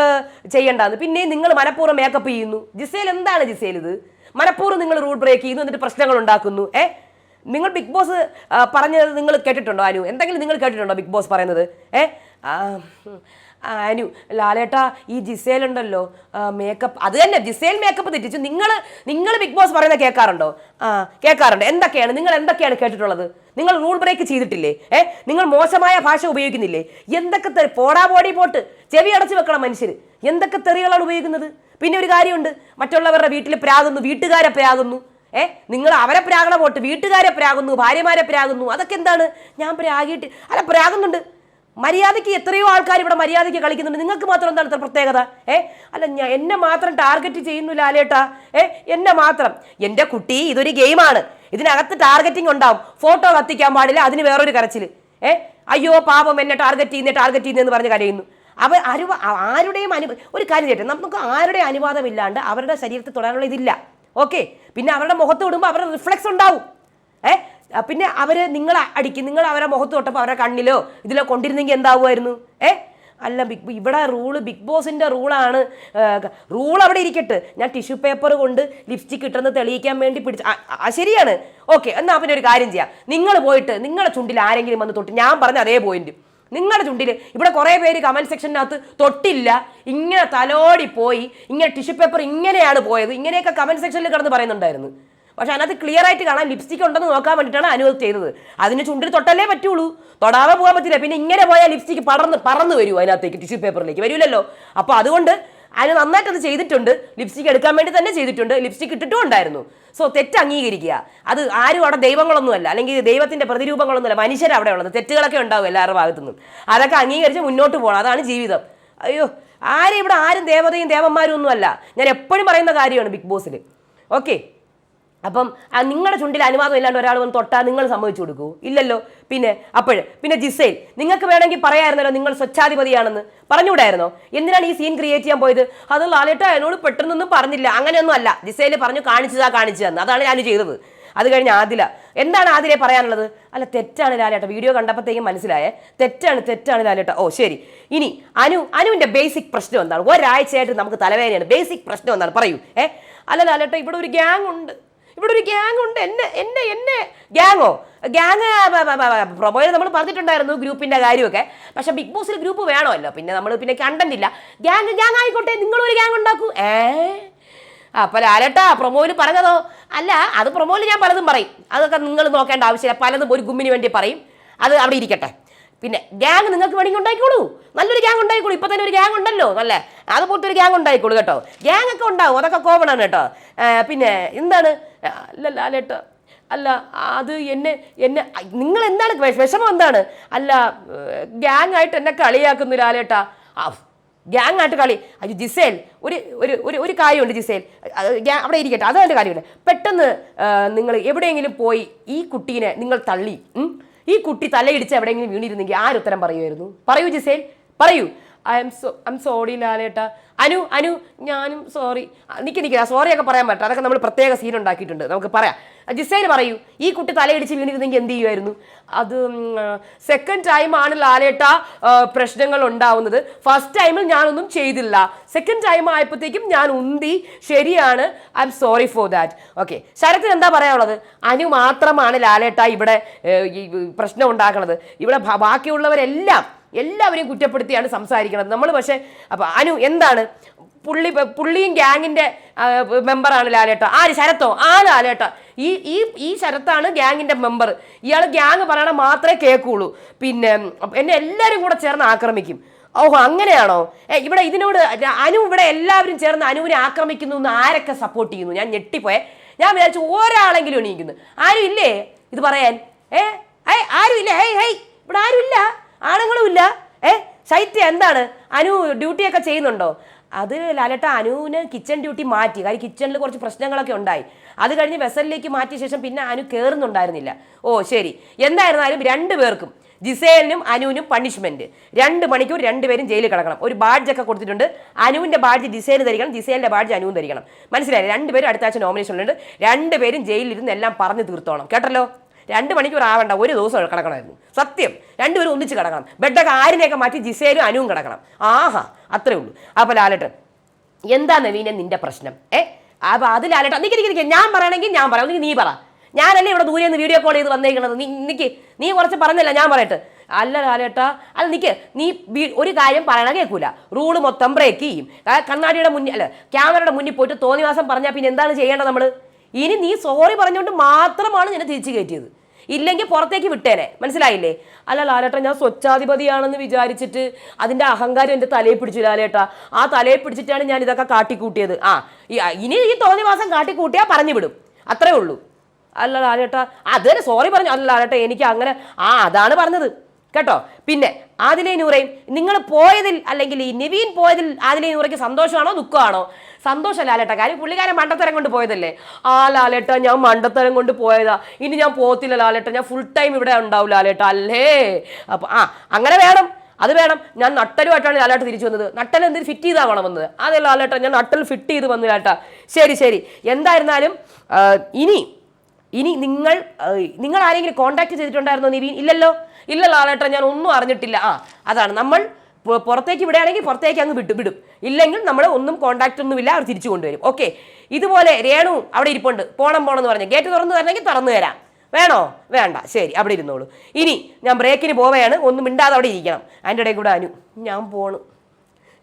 ചെയ്യണ്ടെന്ന്. പിന്നെ നിങ്ങൾ മനഃപൂർവം മേക്കപ്പ് ചെയ്യുന്നു. ജിസേൽ എന്താണ് ജിസേൽ ഇത്? മനഃപൂർവം നിങ്ങൾ റൂൾ ബ്രേക്ക് ചെയ്യുന്നു എന്നിട്ട് പ്രശ്നങ്ങൾ ഉണ്ടാക്കുന്നു. ഏ? നിങ്ങൾ ബിഗ് ബോസ് പറഞ്ഞത് നിങ്ങൾ കേട്ടിട്ടുണ്ടോ അനു? എന്തെങ്കിലും നിങ്ങൾ കേട്ടിട്ടുണ്ടോ ബിഗ് ബോസ് പറയുന്നത്? ഏ? അനു ലാലേട്ട ഈ ജിസേൽ ഉണ്ടല്ലോ മേക്കപ്പ് അത് തന്നെ ജിസേൽ മേക്കപ്പ് തെറ്റിച്ചു. നിങ്ങൾ നിങ്ങൾ ബിഗ് ബോസ് പറയുന്നത് കേൾക്കാറുണ്ടോ? ആ കേൾക്കാറുണ്ട്. എന്തൊക്കെയാണ്? നിങ്ങൾ എന്തൊക്കെയാണ് കേട്ടിട്ടുള്ളത്? നിങ്ങൾ റൂൾ ബ്രേക്ക് ചെയ്തിട്ടില്ലേ? ഏ? നിങ്ങൾ മോശമായ ഭാഷ ഉപയോഗിക്കുന്നില്ലേ? എന്തൊക്കെ തെറി പോടാ പോടി പോട്ട്. ചെവി അടച്ചു വെക്കണം മനുഷ്യർ എന്തൊക്കെ തെറികളാണ് ഉപയോഗിക്കുന്നത്? പിന്നെ ഒരു കാര്യമുണ്ട്. മറ്റുള്ളവരുടെ വീട്ടിൽ പ്രാകുന്നു വീട്ടുകാരെ പ്രാകുന്നു. ഏ നിങ്ങൾ അവരെ പ്രാകണ പോട്ട് വീട്ടുകാരെ പ്രാകുന്നു ഭാര്യമാരെ പ്രാകുന്നു അതൊക്കെ എന്താണ്? ഞാൻ പ്രാഗിയിട്ട് അല്ല പ്രാകുന്നുണ്ട്. മര്യാദയ്ക്ക് എത്രയോ ആൾക്കാർ ഇവിടെ മര്യാദയ്ക്ക് കളിക്കുന്നുണ്ട്. നിങ്ങൾക്ക് മാത്രം എന്താണ് ഇത്ര പ്രത്യേകത? ഏ അല്ല ഞാൻ എന്നെ മാത്രം ടാർഗറ്റ് ചെയ്യുന്നു ലാലേട്ടാ ഏ എന്നെ മാത്രം. എന്റെ കുട്ടി ഇതൊരു ഗെയിമാണ്. ഇതിനകത്ത് ടാർഗറ്റിംഗ് ഉണ്ടാവും. ഫോട്ടോ കത്തിക്കാൻ പാടില്ല അതിന് വേറൊരു കരച്ചിൽ. ഏ അയ്യോ പാപം എന്നെ ടാർഗറ്റ് ചെയ്യുന്നേ ടാർഗറ്റ് ചെയ്യുന്നതെന്ന് പറഞ്ഞ് കരയുന്നു. അവർ അരുവ ആരുടെയും അനു ഒരു കാര്യം ചെയ്യട്ടെ. നമുക്ക് ആരുടെ അനുവാദമില്ലാണ്ട് അവരുടെ ശരീരത്തിൽ തുടരാനുള്ള ഇതില്ല. ഓക്കെ പിന്നെ അവരുടെ മുഖത്ത് വിടുമ്പോൾ അവരുടെ റിഫ്ലക്സ് ഉണ്ടാവും. ഏ? പിന്നെ അവർ നിങ്ങൾ അടിക്കും. നിങ്ങൾ അവരെ മുഖത്ത് തൊട്ടപ്പോൾ അവരുടെ കണ്ണിലോ ഇതിലോ കൊണ്ടിരുന്നെങ്കിൽ എന്താവുമായിരുന്നു? ഏ? അല്ല ബിഗ് ഇവിടെ റൂൾ ബിഗ് ബോസിന്റെ റൂളാണ് റൂൾ അവിടെ ഇരിക്കട്ടെ. ഞാൻ ടിഷ്യൂ പേപ്പർ കൊണ്ട് ലിപ്സ്റ്റിക് ഇട്ടെന്ന് തെളിയിക്കാൻ വേണ്ടി പിടിച്ച് ശരിയാണ്. ഓക്കെ എന്നാൽ പിന്നെ ഒരു കാര്യം ചെയ്യാം. നിങ്ങൾ പോയിട്ട് നിങ്ങളുടെ ചുണ്ടിൽ ആരെങ്കിലും വന്ന് തൊട്ട് ഞാൻ പറഞ്ഞ അതേ പോയിന്റ് നിങ്ങളുടെ ചുണ്ടിൽ ഇവിടെ കുറേ പേര് കമന്റ് സെക്ഷനകത്ത് തൊട്ടില്ല. ഇങ്ങനെ തലോടി പോയി. ഇങ്ങനെ ടിഷ്യൂ പേപ്പർ ഇങ്ങനെയാണ് പോയത്. ഇങ്ങനെയൊക്കെ കമന്റ് സെക്ഷനിൽ കിടന്ന് പറയുന്നുണ്ടായിരുന്നു. പക്ഷെ അതിനകത്ത് ക്ലിയർ ആയിട്ട് കാണാൻ ലിപ്സ്റ്റിക് ഉണ്ടെന്ന് നോക്കാൻ വേണ്ടിയിട്ടാണ് അനുവദ് ചെയ്തത്. അതിന് ചുണ്ടിൽ തൊട്ടല്ലേ പറ്റുള്ളൂ. തൊടാതെ പോകാൻ പറ്റില്ല. പിന്നെ ഇങ്ങനെ പോയാൽ ലിപ്സ്റ്റിക് പടർന്ന് പറന്ന് വരും അതിനകത്തേക്ക് ടിഷ്യൂ പേപ്പറിലേക്ക് വരില്ലല്ലോ അപ്പോൾ അതുകൊണ്ട് അതിന് നന്നായിട്ടത് ചെയ്തിട്ടുണ്ട്. ലിപ്സ്റ്റിക് എടുക്കാൻ വേണ്ടി തന്നെ ചെയ്തിട്ടുണ്ട്. ലിപ്സ്റ്റിക് ഇട്ടിട്ടും ഉണ്ടായിരുന്നു. സോ തെറ്റ് അംഗീകരിക്കുക. അത് ആരും അവിടെ ദൈവങ്ങളൊന്നുമല്ല. അല്ലെങ്കിൽ ദൈവത്തിന്റെ പ്രതിരൂപങ്ങളൊന്നുമല്ല. മനുഷ്യർ അവിടെ ഉള്ളത്. തെറ്റുകളൊക്കെ ഉണ്ടാവും എല്ലാവരുടെ ഭാഗത്തു നിന്നും അതൊക്കെ അംഗീകരിച്ച് മുന്നോട്ട് പോകണം. അതാണ് ജീവിതം. അയ്യോ ആരും ഇവിടെ ആരും ദേവതയും ദേവന്മാരും ഒന്നുമല്ല. ഞാൻ എപ്പോഴും പറയുന്ന കാര്യമാണ് ബിഗ് ബോസിൽ ഓക്കെ അപ്പം നിങ്ങളുടെ ചുണ്ടിൽ അനുവാദം ഇല്ലാണ്ട് ഒരാൾ വന്ന് തൊട്ടാൽ നിങ്ങൾ സമ്മതിച്ചു കൊടുക്കൂ. ഇല്ലല്ലോ? പിന്നെ അപ്പോൾ പിന്നെ ജിസൈൽ നിങ്ങൾക്ക് വേണമെങ്കിൽ പറയായിരുന്നല്ലോ നിങ്ങൾ സ്വച്ഛാധിപതിയാണെന്ന്. പറഞ്ഞുകൂടായിരുന്നോ? എന്തിനാണ് ഈ സീൻ ക്രിയേറ്റ് ചെയ്യാൻ പോയത്? അത് ലാലേട്ട എന്നോട് പെട്ടെന്നൊന്നും പറഞ്ഞില്ല. അങ്ങനെയൊന്നും അല്ല. ജിസൈൽ പറഞ്ഞു കാണിച്ചതാ കാണിച്ചതെന്ന്. അതാണ് ഞാൻ ചെയ്തത്. അത് കഴിഞ്ഞ് ആദില. എന്താണ് ആദിലെ പറയാനുള്ളത്? അല്ല തെറ്റാണ് ലാലേട്ട. വീഡിയോ കണ്ടപ്പോഴത്തേക്കും മനസ്സിലായേ. തെറ്റാണ് തെറ്റാണ് ലാലേട്ട. ഓ ശരി. ഇനി അനു അനുവിന്റെ ബേസിക് പ്രശ്നം എന്താണ്? ഒരാഴ്ചയായിട്ട് നമുക്ക് തലവേദനയാണ്. ബേസിക് പ്രശ്നം എന്താണ്? പറയൂ. ഏ? അല്ല ലാലേട്ട ഇവിടെ ഒരു ഗ്യാങ് ഉണ്ട്. ഇവിടെ ഒരു ഗ്യാങ് ഉണ്ട്. എന്നെ എന്നെ എന്നെ. ഗ്യാങ്ങോ ഗ്യാങ് പ്രൊമോയിൽ നമ്മൾ പറഞ്ഞിട്ടുണ്ടായിരുന്നു ഗ്രൂപ്പിന്റെ കാര്യമൊക്കെ. പക്ഷെ ബിഗ് ബോസിൽ ഗ്രൂപ്പ് വേണമല്ലോ. പിന്നെ നമ്മൾ പിന്നെ കണ്ടന്റ് ഇല്ല. ഗ്യാങ് ഗ്യാങ് ആയിക്കോട്ടെ. നിങ്ങളൊരു ഗ്യാങ് ഉണ്ടാക്കൂ. ഏ? അപ്പോൾ ലാലേട്ടാ പ്രൊമോയിൽ പറഞ്ഞതോ? അല്ല അത് പ്രൊമോയിൽ ഞാൻ പലതും പറയും. അതൊക്കെ നിങ്ങൾ നോക്കേണ്ട ആവശ്യമില്ല. പലതും ഒരു ഗുമ്മിന് വേണ്ടി പറയും. അത് അവിടെ ഇരിക്കട്ടെ. പിന്നെ ഗ്യാങ് നിങ്ങൾക്ക് വേണമെങ്കിൽ ഉണ്ടായിക്കോളൂ. നല്ലൊരു ഗ്യാങ് ഉണ്ടായിക്കോളൂ. ഇപ്പൊ തന്നെ ഒരു ഗ്യാങ് ഉണ്ടല്ലോ നല്ല അതുപോലത്തെ ഒരു ഗ്യാങ് ഉണ്ടായിക്കോളൂ കേട്ടോ. ഗ്യാങ് ഒക്കെ ഉണ്ടാവും. അതൊക്കെ കോമൺ ആണ് കേട്ടോ. പിന്നെ എന്താണ്? അല്ല ലാലേട്ടോ അല്ല അത് എന്നെ എന്നെ നിങ്ങൾ എന്താണ് വിഷമം എന്താണ്? അല്ല ഗ്യാങ് ആയിട്ട് എന്നെ കളിയാക്കുന്നു ലാലേട്ടാ. ഗ്യാങ് ആയിട്ട് കളി. അത് ജിസേൽ ഒരു ഒരു ഒരു ഒരു കാര്യമുണ്ട് ജിസേൽ. അവിടെ ഇരിക്കട്ടെ. അത് അതിന്റെ കാര്യമില്ല. പെട്ടെന്ന് നിങ്ങൾ എവിടെയെങ്കിലും പോയി ഈ കുട്ടീനെ നിങ്ങൾ തള്ളി. ഈ കുട്ടി തലയിടിച്ച് എവിടെയെങ്കിലും വീണിരുന്നെങ്കിൽ ആരുത്തരം പറയുമായിരുന്നു? പറയൂ ജിസേൽ. പറയൂ. I am so I am sorry ലാലേട്ട. അനു അനു ഞാനും സോറി. നിൽക്കി നിൽക്കുക സോറി ഒക്കെ പറയാൻ പറ്റും അതൊക്കെ നമ്മൾ പ്രത്യേക സീൻ ഉണ്ടാക്കിയിട്ടുണ്ട്. നമുക്ക് പറയാം. ജിസൈന് പറയൂ ഈ കുട്ടി തലയിടിച്ച് വീണിരുന്നെങ്കിൽ എന്ത് ചെയ്യുമായിരുന്നു അത് സെക്കൻഡ് ടൈം ആണ് ലാലേട്ട പ്രശ്നങ്ങൾ ഉണ്ടാവുന്നത്. ഫസ്റ്റ് ടൈമിൽ ഞാനൊന്നും ചെയ്തില്ല. സെക്കൻഡ് ടൈം ആയപ്പോഴത്തേക്കും ഞാൻ ഉന്തി. ശരിയാണ് I am sorry for that. Okay ശരത്തിന് എന്താ പറയാനുള്ളത്? അനു മാത്രമാണ് ലാലേട്ട ഇവിടെ പ്രശ്നം ഉണ്ടാക്കുന്നത് ഇവിടെ ബാക്കിയുള്ളവരെല്ലാം എല്ലാവരെയും കുറ്റപ്പെടുത്തിയാണ് സംസാരിക്കുന്നത് നമ്മൾ പക്ഷേ അപ്പോൾ അനു എന്താണ്? പുള്ളി പുള്ളിയും ഗ്യാങ്ങിന്റെ മെമ്പറാണ് ലാലേട്ട. ആര്? ശരത്തോ? ആ ലാലേട്ട. ഈ ഈ ഈ ശരത്താണ് ഗ്യാങ്ങിന്റെ മെമ്പർ ഇയാൾ ഗ്യാങ് പറയണ മാത്രമേ കേൾക്കുള്ളൂ. പിന്നെ എന്നെ എല്ലാവരും കൂടെ ചേർന്ന് ആക്രമിക്കും. ഓഹോ അങ്ങനെയാണോ? ഏ ഇവിടെ ഇതിനോട് അനു ഇവിടെ എല്ലാവരും ചേർന്ന് അനുവിനെ ആക്രമിക്കുന്നു എന്ന് ആരൊക്കെ സപ്പോർട്ട് ചെയ്യുന്നു? ഞാൻ ഞെട്ടിപ്പോയെ. ഞാൻ വിചാരിച്ചു ഒരാളെങ്കിലും എണീക്കുന്നു. ആരും ഇല്ലേ? ഇത് പറയാൻ. ഏ ആരും ഇല്ല. ഹേയ് ഹേയ് ഇവിടെ ആരും ഇല്ല. ആണുങ്ങളും ഇല്ല ഏ ശൈത്യ എന്താണ്? അനു ഡ്യൂട്ടിയൊക്കെ ചെയ്യുന്നുണ്ടോ? അത് ലാലട്ട അനുവിന് കിച്ചൺ ഡ്യൂട്ടി മാറ്റി. കാര്യം കിച്ചണിൽ കുറച്ച് പ്രശ്നങ്ങളൊക്കെ ഉണ്ടായി. അത് കഴിഞ്ഞ് വെസലിലേക്ക് മാറ്റിയ ശേഷം പിന്നെ അനു കയറുന്നുണ്ടായിരുന്നില്ല ഓ ശരി. എന്തായിരുന്നാലും രണ്ടു പേർക്കും ജിസേലിനും അനുവിനും പണിഷ്മെന്റ് രണ്ട് മണിക്കൂർ രണ്ടുപേരും ജയിലിൽ കിടക്കണം. ഒരു ബാഡ്ജ് ഒക്കെ കൊടുത്തിട്ടുണ്ട്. അനുവിന്റെ ബാഡ്ജ് ജിസേലിന് ധരിക്കണം. ജിസേലിന്റെ ബാഡ്ജ് അനുവും ധരിക്കണം. മനസ്സിലായി രണ്ടുപേരും അടുത്ത ആഴ്ച നോമിനേഷൻ ഉണ്ട് രണ്ടുപേരും ജയിലിലിരുന്ന് എല്ലാം പറഞ്ഞു തീർത്തോണം. കേട്ടല്ലോ? രണ്ട് മണിക്കൂർ ആവണ്ട ഒരു ദിവസം കിടക്കണമായിരുന്നു. സത്യം രണ്ടുപേരും ഒന്നിച്ച് കിടക്കണം. ബെഡൊക്കെ ആരിനെയൊക്കെ മാറ്റി ജിസേലും അനുവും കിടക്കണം. ആഹാ അത്രേ ഉള്ളൂ. അപ്പോൾ ലാലട്ട് എന്താ നവീനെ നിന്റെ പ്രശ്നം? ഏ? അപ്പോൾ അത് ലാലട്ട് നിൽക്കി ഞാൻ പറയണമെങ്കിൽ ഞാൻ പറയാം. നീ പറ. ഞാനല്ലേ ഇവിടെ ദൂരെ നിന്ന് വീഡിയോ കോൾ ചെയ്ത് വന്നേക്കുന്നത് നീ നിക്ക് നീ കുറച്ച് പറഞ്ഞല്ല ഞാൻ പറയട്ടെ? അല്ല ലാലേട്ടാ അല്ല നിക്ക് നീ ഒരു കാര്യം പറയണ കേൾക്കൂല. റൂൾ മൊത്തം ബ്രേക്ക് ചെയ്യും. കണ്ണാടിയുടെ മുന്നിൽ അല്ല ക്യാമറയുടെ മുന്നിൽ പോയിട്ട് തോന്നിവാസം പറഞ്ഞാൽ പിന്നെ എന്താണ് ചെയ്യേണ്ടത് നമ്മൾ ഇനി നീ സോറി പറഞ്ഞുകൊണ്ട് മാത്രമാണ് നിന്നെ തിരിച്ചു കയറ്റിയത്. ഇല്ലെങ്കിൽ പുറത്തേക്ക് വിട്ടേനെ. മനസ്സിലായില്ലേ? അല്ല ലാലേട്ട ഞാൻ സ്വച്ഛാധിപതിയാണെന്ന് വിചാരിച്ചിട്ട് അതിന്റെ അഹങ്കാരം എന്റെ തലയിൽ പിടിച്ചു ലാലേട്ട. ആ തലയിൽ പിടിച്ചിട്ടാണ് ഞാൻ ഇതൊക്കെ കാട്ടിക്കൂട്ടിയത്. ആ ഇനി ഈ തോന്നിവാസം കാട്ടിക്കൂട്ടിയാ പറഞ്ഞു വിടും. അത്രേ ഉള്ളൂ. അല്ല ലാലേട്ട അത് തന്നെ സോറി പറഞ്ഞു. അല്ല ലാലേട്ട എനിക്ക് അങ്ങനെ ആ അതാണ് പറഞ്ഞത്. കേട്ടോ? പിന്നെ ആദിലേ നൂറയും നിങ്ങൾ പോയതിൽ അല്ലെങ്കിൽ ഈ നിവീൻ പോയതിൽ ആദിലേ നൂറയ്ക്ക് സന്തോഷമാണോ ദുഃഖമാണോ? സന്തോഷം ലാലേട്ട കാര്യം പുള്ളിക്കാരൻ മണ്ടത്തരം കൊണ്ട് പോയതല്ലേ? ആ ലാലേട്ട ഞാൻ മണ്ടത്തരം കൊണ്ട് പോയതാ. ഇനി ഞാൻ പോകത്തില്ല ലാലേട്ട. ഞാൻ ഫുൾ ടൈം ഇവിടെ ഉണ്ടാവും ലാലേട്ട അല്ലേ? അപ്പൊ ആ അങ്ങനെ വേണം. അത് വേണം. ഞാൻ നട്ടലുമായിട്ടാണ് ലാലേട്ട തിരിച്ചു വന്നത്. നട്ടൽ എന്തിന് ഫിറ്റ് ചെയ്താ വേണം വന്നത്? അതെ ലാലേട്ട ഞാൻ നട്ടൽ ഫിറ്റ് ചെയ്ത് വന്നു ലാലേട്ട. ശരി ശരി. എന്തായിരുന്നാലും ഇനി ഇനി നിങ്ങൾ നിങ്ങൾ ആരെങ്കിലും കോണ്ടാക്ട് ചെയ്തിട്ടുണ്ടായിരുന്നോ നിവീൻ? ഇല്ലല്ലോ? ഇല്ല ലാലേട്ട ഞാൻ ഒന്നും അറിഞ്ഞിട്ടില്ല. ആ അതാണ്. നമ്മൾ പുറത്തേക്ക് വിടുകയാണെങ്കിൽ പുറത്തേക്ക് അങ്ങ് വിട്ടു വിടും. ഇല്ലെങ്കിൽ നമ്മൾ ഒന്നും കോണ്ടാക്ട് ഒന്നുമില്ല അവർ തിരിച്ചു കൊണ്ടുവരും. ഓക്കെ ഇതുപോലെ രേണു അവിടെ ഇരിപ്പുണ്ട്. പോണം പോണം എന്ന് പറഞ്ഞു. ഗേറ്റ് തുറന്നു തരണമെങ്കിൽ തുറന്നു തരാം. വേണോ? വേണ്ട. ശരി അവിടെ ഇരുന്നോളൂ. ഇനി ഞാൻ ബ്രേക്കിന് പോവുകയാണ്. ഒന്നും മിണ്ടാതെ അവിടെ ഇരിക്കണം. അതിന്റെ ഇടയിൽ കൂടെ അനു ഞാൻ പോണു.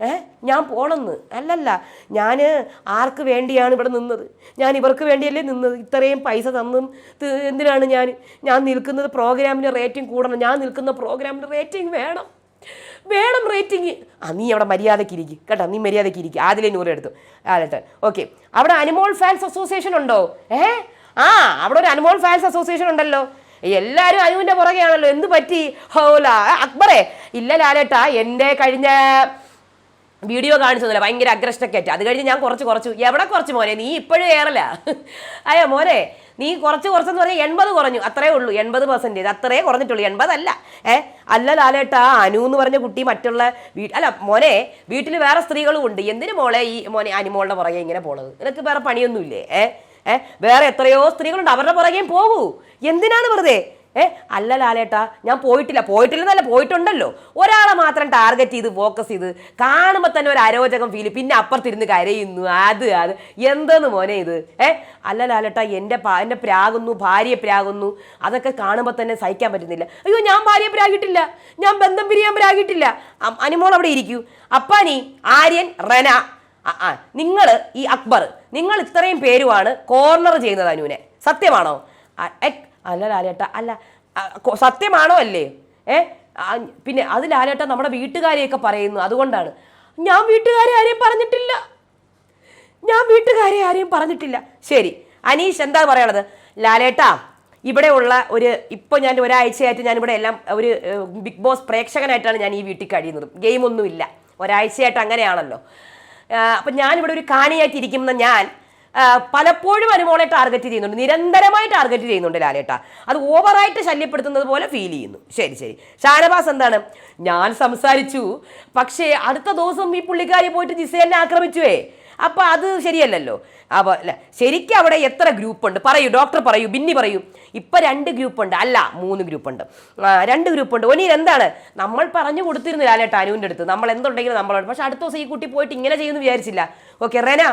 ഏ? ഞാൻ പോണെന്ന്. അല്ലല്ല. ഞാൻ ആർക്ക് വേണ്ടിയാണ് ഇവിടെ നിന്നത്? ഞാൻ ഇവർക്ക് വേണ്ടിയല്ലേ നിന്നത്? ഇത്രയും പൈസ തന്നും എന്തിനാണ് ഞാൻ ഞാൻ നിൽക്കുന്നത് പ്രോഗ്രാമിന് റേറ്റിംഗ് കൂടണം. ഞാൻ നിൽക്കുന്ന പ്രോഗ്രാമിന് റേറ്റിംഗ് വേണം. വേണം റേറ്റിംഗ് ആ നീ അവിടെ മര്യാദയ്ക്ക് ഇരിക്കും. കേട്ടോ നീ മര്യാദയ്ക്ക് ഇരിക്കും. ആദിലെ നൂറ് എടുത്തു. ആദ്യത്തെ ഓക്കെ അവിടെ അനിമോൾ ഫാൻസ് അസോസിയേഷൻ ഉണ്ടോ? ഏ? ആ അവിടെ ഒരു അനിമോൾ ഫാൻസ് അസോസിയേഷൻ ഉണ്ടല്ലോ. എല്ലാവരും അനുവിന്റെ പുറകെയാണല്ലോ. എന്ത് പറ്റി? ഹോല. അക്ബറേ. ഇല്ല ലാലേട്ടാ എന്റെ കഴിഞ്ഞ വീഡിയോ കാണിച്ചതല്ല? ഭയങ്കര അഗ്രഷനൊക്കെ ആയിട്ട് അത് കഴിഞ്ഞ് ഞാൻ കുറച്ച് കുറച്ചു. എവിടെ കുറച്ച് മോനെ? നീ ഇപ്പോഴും ഏറല. അയ്യോ മോനെ നീ കുറച്ച് കുറച്ചെന്ന് പറഞ്ഞാൽ എൺപത് കുറഞ്ഞു. അത്രേ ഉള്ളൂ. എൺപത് പെർസെന്റേജ് അത്രേ കുറഞ്ഞിട്ടുള്ളൂ. എൺപതല്ല. ഏ? അല്ല ലാലേട്ടാ അനു എന്ന് പറഞ്ഞ കുട്ടി മറ്റുള്ള വീ അല്ല മോനെ വീട്ടിൽ വേറെ സ്ത്രീകളും ഉണ്ട്. എന്തിനു മോളെ ഈ മോനെ അനുമോളുടെ പുറകെ ഇങ്ങനെ പോണത്? നിനക്ക് വേറെ പണിയൊന്നുമില്ലേ? ഏ? ഏ? വേറെ എത്രയോ സ്ത്രീകളുണ്ട്. അവരുടെ പുറകെയും പോകൂ. എന്തിനാണ് വെറുതെ? ഏ അല്ല ലാലേട്ടാ ഞാൻ പോയിട്ടില്ല. പോയിട്ടില്ലെന്നല്ല പോയിട്ടുണ്ടല്ലോ. ഒരാളെ മാത്രം ടാർഗറ്റ് ചെയ്ത് ഫോക്കസ് ചെയ്ത് കാണുമ്പോൾ തന്നെ ഒരു അരോചകം ഫീൽ പിന്നെ അപ്പുറത്തിരുന്ന് കരയുന്നു. അത് അത്. എന്തെന്ന് മോനെ ഇത്? ഏ അല്ല ലാലേട്ടാ എന്റെ എന്റെ പ്രാകുന്നു ഭാര്യയെ പ്രാകുന്നു. അതൊക്കെ കാണുമ്പോൾ തന്നെ സഹിക്കാൻ പറ്റുന്നില്ല. അയ്യോ ഞാൻ ഭാര്യയെ പ്രാഗിട്ടില്ല ഞാൻ ബന്ധം പിരിയാൻ പ്രാഗിട്ടില്ല അനിമോൾ അവിടെ ഇരിക്കൂ. അപ്പാനി ആര്യൻ റന. ആ, നിങ്ങൾ ഈ അക്ബർ നിങ്ങൾ ഇത്രയും പേരുമാണ് കോർണർ ചെയ്യുന്നത് അനുവിനെ. സത്യമാണോ? അല്ല ലാലേട്ട അല്ല സത്യമാണോ അല്ലേ? ഏ പിന്നെ അത് ലാലേട്ട നമ്മുടെ വീട്ടുകാരെയൊക്കെ പറയുന്നു അതുകൊണ്ടാണ്. ഞാൻ വീട്ടുകാരെ ആരെയും പറഞ്ഞിട്ടില്ല. ഞാൻ വീട്ടുകാരെ ആരെയും പറഞ്ഞിട്ടില്ല. ശരി അനീഷ് എന്താ പറയണത്? ലാലേട്ടാ ഇവിടെ ഉള്ള ഒരു ഇപ്പോൾ ഞാൻ ഒരാഴ്ചയായിട്ട് ഞാൻ ഇവിടെ എല്ലാം ഒരു ബിഗ് ബോസ് പ്രേക്ഷകനായിട്ടാണ് ഞാൻ ഈ വീട്ടിൽ കഴിയുന്നത്. ഗെയിമൊന്നുമില്ല. ഒരാഴ്ചയായിട്ട് അങ്ങനെയാണല്ലോ. അപ്പം ഞാനിവിടെ ഒരു കാണിയായിട്ട് ഇരിക്കുന്ന ഞാൻ പലപ്പോഴും അനുമോളെ ടാർഗറ്റ് ചെയ്യുന്നുണ്ട്. നിരന്തരമായി ടാർഗറ്റ് ചെയ്യുന്നുണ്ട് ലാലേട്ട. അത് ഓവറായിട്ട് ശല്യപ്പെടുത്തുന്നത് പോലെ ഫീൽ ചെയ്യുന്നു. ശരി ശരി. ഷാനവാസ് എന്താണ്? ഞാൻ സംസാരിച്ചു. പക്ഷേ അടുത്ത ദിവസം ഈ പുള്ളിക്കാരി പോയിട്ട് ജിസേലിനെ ആക്രമിച്ചുവേ. അപ്പോൾ അത് ശരിയല്ലല്ലോ. അപ്പൊ അല്ല ശരിക്കും അവിടെ എത്ര ഗ്രൂപ്പ് ഉണ്ട് പറയൂ ഡോക്ടർ പറയൂ ബിന്നി പറയൂ. ഇപ്പൊ രണ്ട് ഗ്രൂപ്പ് ഉണ്ട് അല്ല മൂന്ന് ഗ്രൂപ്പ് ഉണ്ട് രണ്ട് ഗ്രൂപ്പ് ഉണ്ട് ഒനീൽ എന്താണ്? നമ്മൾ പറഞ്ഞു കൊടുത്തിരുന്നില്ല ലാലേട്ട അനുവിന്റെ അടുത്ത്. നമ്മൾ എന്തുണ്ടെങ്കിലും നമ്മളോട്. പക്ഷെ അടുത്ത ദിവസം ഈ കുട്ടി പോയിട്ട് ഇങ്ങനെ ചെയ്യുമെന്ന് വിചാരിച്ചില്ല. ഓക്കെ റെന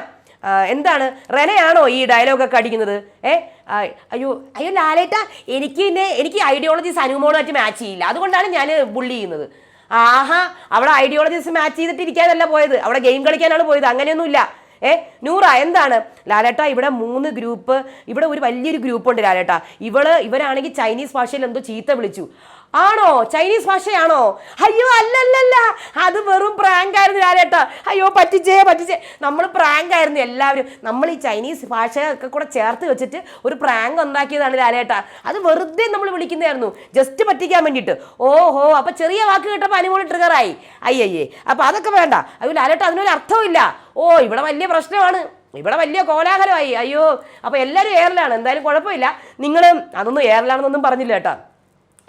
എന്താണ്? റെനയാണോ ഈ ഡയലോഗൊക്കെ അടിക്കുന്നത്? ഏ? അയ്യോ അയ്യോ ലാലേട്ട എനിക്ക് പിന്നെ എനിക്ക് ഐഡിയോളജീസ് അനുമോളായിട്ട് മാച്ച് ചെയ്യില്ല. അതുകൊണ്ടാണ് ഞാൻ ബുള്ളി ചെയ്യുന്നത്. ആഹാ അവിടെ ഐഡിയോളജീസ് മാച്ച് ചെയ്തിട്ട് ഇരിക്കാനല്ല പോയത്. അവിടെ ഗെയിം കളിക്കാനാണ് പോയത്. അങ്ങനെയൊന്നുമില്ല. ഏ? നൂറ എന്താണ്? ലാലേട്ട ഇവിടെ മൂന്ന് ഗ്രൂപ്പ് ഇവിടെ ഒരു വലിയൊരു ഗ്രൂപ്പ് ഉണ്ട് ലാലേട്ട. ഇവൾ ഇവരാണെങ്കിൽ ചൈനീസ് ഭാഷയിൽ എന്തോ ചീത്ത വിളിച്ചു. ആണോ? ചൈനീസ് ഭാഷയാണോ? അയ്യോ അല്ലല്ലല്ല. അത് വെറും പ്രാങ്ക് ആയിരുന്നു ലാലേട്ട അയ്യോ പറ്റിച്ചേ പറ്റിച്ചേ. നമ്മൾ പ്രാങ്ക് ആയിരുന്നു എല്ലാവരും. നമ്മൾ ഈ ചൈനീസ് ഭാഷ ഒക്കെ കൂടെ ചേർത്ത് വെച്ചിട്ട് ഒരു പ്രാങ്ക് ഉണ്ടാക്കിയതാണ് ലാലേട്ട അത് വെറുതെ നമ്മൾ വിളിക്കുന്നതായിരുന്നു. ജസ്റ്റ് പറ്റിക്കാൻ വേണ്ടിയിട്ട്. ഓഹോ അപ്പൊ ചെറിയ വാക്ക് കേട്ടപ്പോൾ അനുമോൾ ട്രിഗറായി അയ്യയ്യേ അപ്പൊ അതൊക്കെ വേണ്ട. അയ്യോ ലാലേട്ട അതിനൊരു അർത്ഥമില്ല ഓ ഇവിടെ വലിയ പ്രശ്നമാണ്. ഇവിടെ വലിയ കോലാഹലമായി. അയ്യോ അപ്പൊ എല്ലാവരും എയറിലാണ് എന്തായാലും കുഴപ്പമില്ല. നിങ്ങൾ അതൊന്നും എയറിലാണെന്നൊന്നും പറഞ്ഞില്ല കേട്ടോ.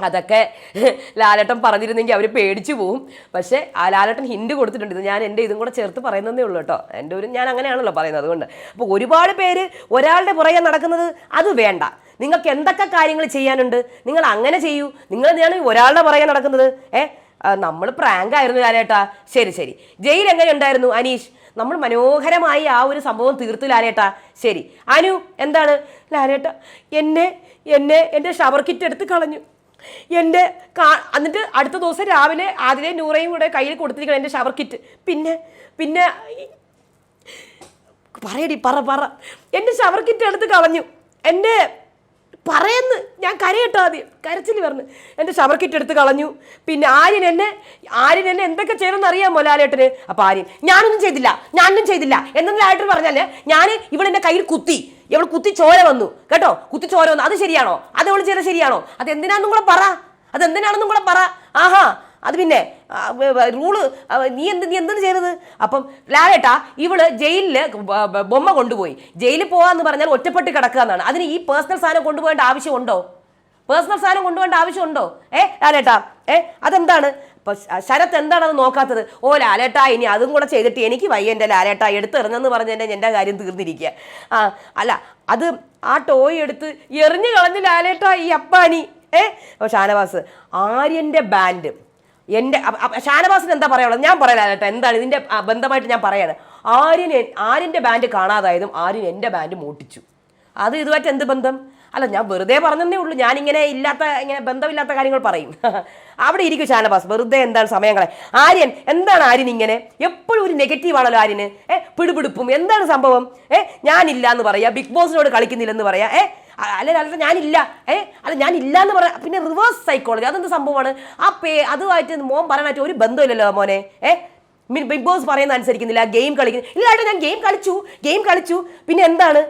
അതൊക്കെ ലാലേട്ടൻ പറഞ്ഞിരുന്നെങ്കിൽ അവർ പേടിച്ചു പോവും. പക്ഷേ ആ ലാലേട്ടൻ ഹിൻഡ് കൊടുത്തിട്ടുണ്ട്. ഇത് ഞാൻ എന്റെ ഇതും കൂടെ ചേർത്ത് പറയുന്നതേ ഉള്ളൂ കേട്ടോ. എന്റെ ഒരു ഞാൻ അങ്ങനെയാണല്ലോ പറയുന്നത് അതുകൊണ്ട്. അപ്പോൾ ഒരുപാട് പേര് ഒരാളുടെ പുറകെ നടക്കുന്നത് അത് വേണ്ട. നിങ്ങൾക്ക് എന്തൊക്കെ കാര്യങ്ങൾ ചെയ്യാനുണ്ട്? നിങ്ങൾ അങ്ങനെ ചെയ്യൂ. നിങ്ങൾ ഞാൻ ഒരാളുടെ പുറകെ നടക്കുന്നത്? ഏ? നമ്മൾ പ്രാങ്ക് ആയിരുന്നു ലാലേട്ടാ. ശരി ശരി. ജയിൽ എങ്ങനെ ഉണ്ടായിരുന്നു അനീഷ്? നമ്മൾ മനോഹരമായി ആ ഒരു സംഭവം തീർത്തു ലാലേട്ടാ. ശരി. അനു എന്താണ്? ലാലേട്ട എന്നെ എന്നെ എന്റെ ഷവർ കിറ്റ് എടുത്ത് കളഞ്ഞു. എന്റെ കാ എന്നിട്ട് അടുത്ത ദിവസം രാവിലെ ആദ്യം നൂറയും കൂടെ കയ്യിൽ കൊടുത്തിരിക്കണം എന്റെ ഷവർ കിറ്റ് പിന്നെ പിന്നെ പറയടി പറ പറ. എന്റെ ഷവർ കിറ്റ് എടുത്ത് കളഞ്ഞു. എന്റെ പറയുന്നു. ഞാൻ കരയട്ടോ ആദ്യം. കരച്ചിൽ പറഞ്ഞു എന്റെ ഷവർ കിറ്റ് എടുത്ത് കളഞ്ഞു. പിന്നെ ആര്യൻ എന്നെ ആര്യൻ എന്നെ എന്തൊക്കെ ചെയ്യണമെന്ന് അറിയാമോ ലാലേട്ടന്? അപ്പോൾ ആര്യൻ ഞാനൊന്നും ചെയ്തില്ല. ഞാനൊന്നും ചെയ്തില്ല. എന്നുള്ള ലാലേട്ടൻ പറഞ്ഞാൽ ഞാൻ ഇവളെന്റെ കയ്യിൽ കുത്തി. ഇവൾ കുത്തി ചോര വന്നു. കേട്ടോ? കുത്തി ചോര വന്നു. അത് ശരിയാണോ? അത് ഇവൾ ചെയ്ത ശരിയാണോ? അത് എന്തിനാണെന്നും കൂടെ പറ. അത് എന്തിനാണെന്നും കൂടെ പറ. ആഹാ. അത് പിന്നെ റൂൾ നീ എന്ത് നീ എന്താണ് ചെയ്തത് അപ്പം ലാലേട്ടാ ഇവൾ ജയിലിൽ ബൊമ്മ കൊണ്ടുപോയി. ജയിലിൽ പോകാന്ന് പറഞ്ഞാൽ ഒറ്റപ്പെട്ട് കിടക്കുക എന്നാണ്. അതിന് ഈ പേഴ്സണൽ സാധനം കൊണ്ടുപോകേണ്ട ആവശ്യമുണ്ടോ? പേഴ്സണൽ സാധനം കൊണ്ടുപോകേണ്ട ആവശ്യമുണ്ടോ? ഏ ലാലേട്ടാ ഏ അതെന്താണ്? ഇപ്പൊ ശരത്ത് എന്താണെന്ന് നോക്കാത്തത്? ഓ ലാലേട്ടാ ഇനി അതും കൂടെ ചെയ്തിട്ട് എനിക്ക് വയ്യ എന്റെ ലാലേട്ടാ എടുത്തെറിഞ്ഞെന്ന് പറഞ്ഞ് എന്റെ കാര്യം തീർന്നിരിക്കുക. ആ അല്ല അത് ആ ടോയ് എടുത്ത് എറിഞ്ഞു കളഞ്ഞ് ലാലേട്ടാ ഈ അപ്പാനി. ഏ ഷാനവാസ് ആര്യന്റെ ബാൻഡ് എന്റെ ഷാനവാസിന് എന്താ പറയാനുള്ളത്? ഞാൻ പറയാം കേട്ടോ. എന്താണ് ഇതിന്റെ ബന്ധമായിട്ട് ഞാൻ പറയാണ്. ആര്യൻ ആര്യന്റെ ബാൻഡ് കാണാതായതും ആര്യൻ എന്റെ ബാൻഡ് മോട്ടിച്ചു. അത് ഇതുമായിട്ട് എന്ത് ബന്ധം? അല്ല ഞാൻ വെറുതെ പറഞ്ഞതേ ഉള്ളൂ. ഞാനിങ്ങനെ ഇല്ലാത്ത ഇങ്ങനെ ബന്ധമില്ലാത്ത കാര്യങ്ങൾ പറയും. അവിടെ ഇരിക്കും ഷാനവാസ്. വെറുതെ എന്താണ് സമയങ്ങളെ? ആര്യൻ എന്താണ് ആര്യൻ ഇങ്ങനെ? എപ്പോഴും ഒരു നെഗറ്റീവാണല്ലോ ആര്യന്. ഏ പിടിപിടിപ്പും. എന്താണ് സംഭവം? ഏ ഞാനില്ല എന്ന് പറയാ ബിഗ് ബോസിനോട് കളിക്കുന്നില്ലെന്ന് പറയാ. ഏ അ- അല്ല അല്ല ഞാനില്ല. ഏ അല്ല ഞാനില്ല എന്ന് പറയാം പിന്നെ റിവേഴ്സ് സൈക്കോളജി അതെന്ത് സംഭവമാണ്? ആ പേ അതുമായിട്ട് മോൻ പറയാനായിട്ട് ഒരു ബന്ധമില്ലല്ലോ മോനെ. ഏ ബിഗ് ബോസ് പറയുന്ന അനുസരിക്കുന്നില്ല ഗെയിം കളിക്കുന്നു. ഇല്ല ഏട്ടാ ഞാൻ ഗെയിം കളിച്ചു ഗെയിം കളിച്ചു. പിന്നെ എന്താണ്?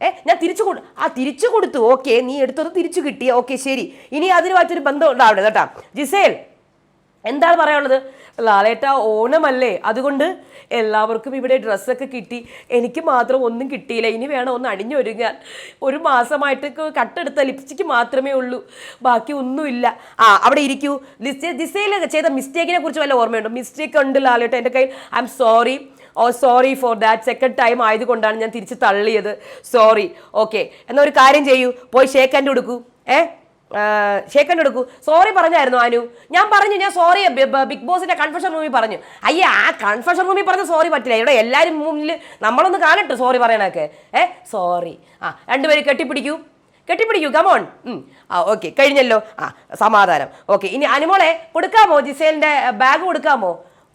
ഏ ഞാൻ തിരിച്ചു കൊടു ആ തിരിച്ചു കൊടുത്തു. ഓക്കെ നീ എടുത്തത് തിരിച്ചു കിട്ടി. ഓക്കെ ശരി. ഇനി അതിനുമായിട്ടൊരു ബന്ധം ഉണ്ടാവണം കേട്ടാ. ജിസേൽ എന്താണ് പറയാനുള്ളത്? ലാലേട്ട ഓണമല്ലേ? അതുകൊണ്ട് എല്ലാവർക്കും ഇവിടെ ഡ്രസ്സൊക്കെ കിട്ടി. എനിക്ക് മാത്രം ഒന്നും കിട്ടിയില്ല. ഇനി വേണം ഒന്ന് അണിഞ്ഞൊരുങ്ങാൻ ഒരു മാസമായിട്ട് കട്ടെടുത്ത ലിപ്സ്റ്റിക്ക് മാത്രമേ ഉള്ളൂ. ബാക്കി ഒന്നുമില്ല. ആ അവിടെ ഇരിക്കൂ. ലിസ്റ്റ് ദിസയിൽ ചെയ്ത മിസ്റ്റേക്കിനെ കുറിച്ച് വല്ല ഓർമ്മയുണ്ടോ? മിസ്റ്റേക്ക് ഉണ്ട് ലാലേട്ട എന്റെ കയ്യിൽ. I am sorry oh sorry for that second time ആയതുകൊണ്ടാണ് ഞാൻ തിരിച്ച് തള്ളിയത്. സോറി ഓക്കെ എന്നാൽ ഒരു കാര്യം ചെയ്യൂ. പോയി ഷേക്ക് ഹാൻഡ് കൊടുക്കൂ ഏ? ഷേക്കൻഡ് എടുക്കൂ. സോറി പറഞ്ഞായിരുന്നു അനു. ഞാൻ പറഞ്ഞു ഞാൻ സോറി ബിഗ് ബോസിന്റെ കൺഫെഷൻ റൂമിൽ പറഞ്ഞു. അയ്യേ ആ കൺഫെഷൻ റൂമിൽ പറഞ്ഞ സോറി പറ്റില്ല. ഇവിടെ എല്ലാവരും മുന്നിൽ നമ്മളൊന്ന് കാണട്ടെ സോറി പറയണൊക്കെ ഏ സോറി ആ രണ്ടുപേരും കെട്ടിപ്പിടിക്കൂ. കെട്ടിപ്പിടിക്കൂ കമോൺ ആ ഓക്കെ കഴിഞ്ഞല്ലോ. ആ സമാധാനം. ഓക്കെ ഇനി അനുമോളെ കൊടുക്കാമോ? ജിസേലിന്റെ ബാഗ് കൊടുക്കാമോ?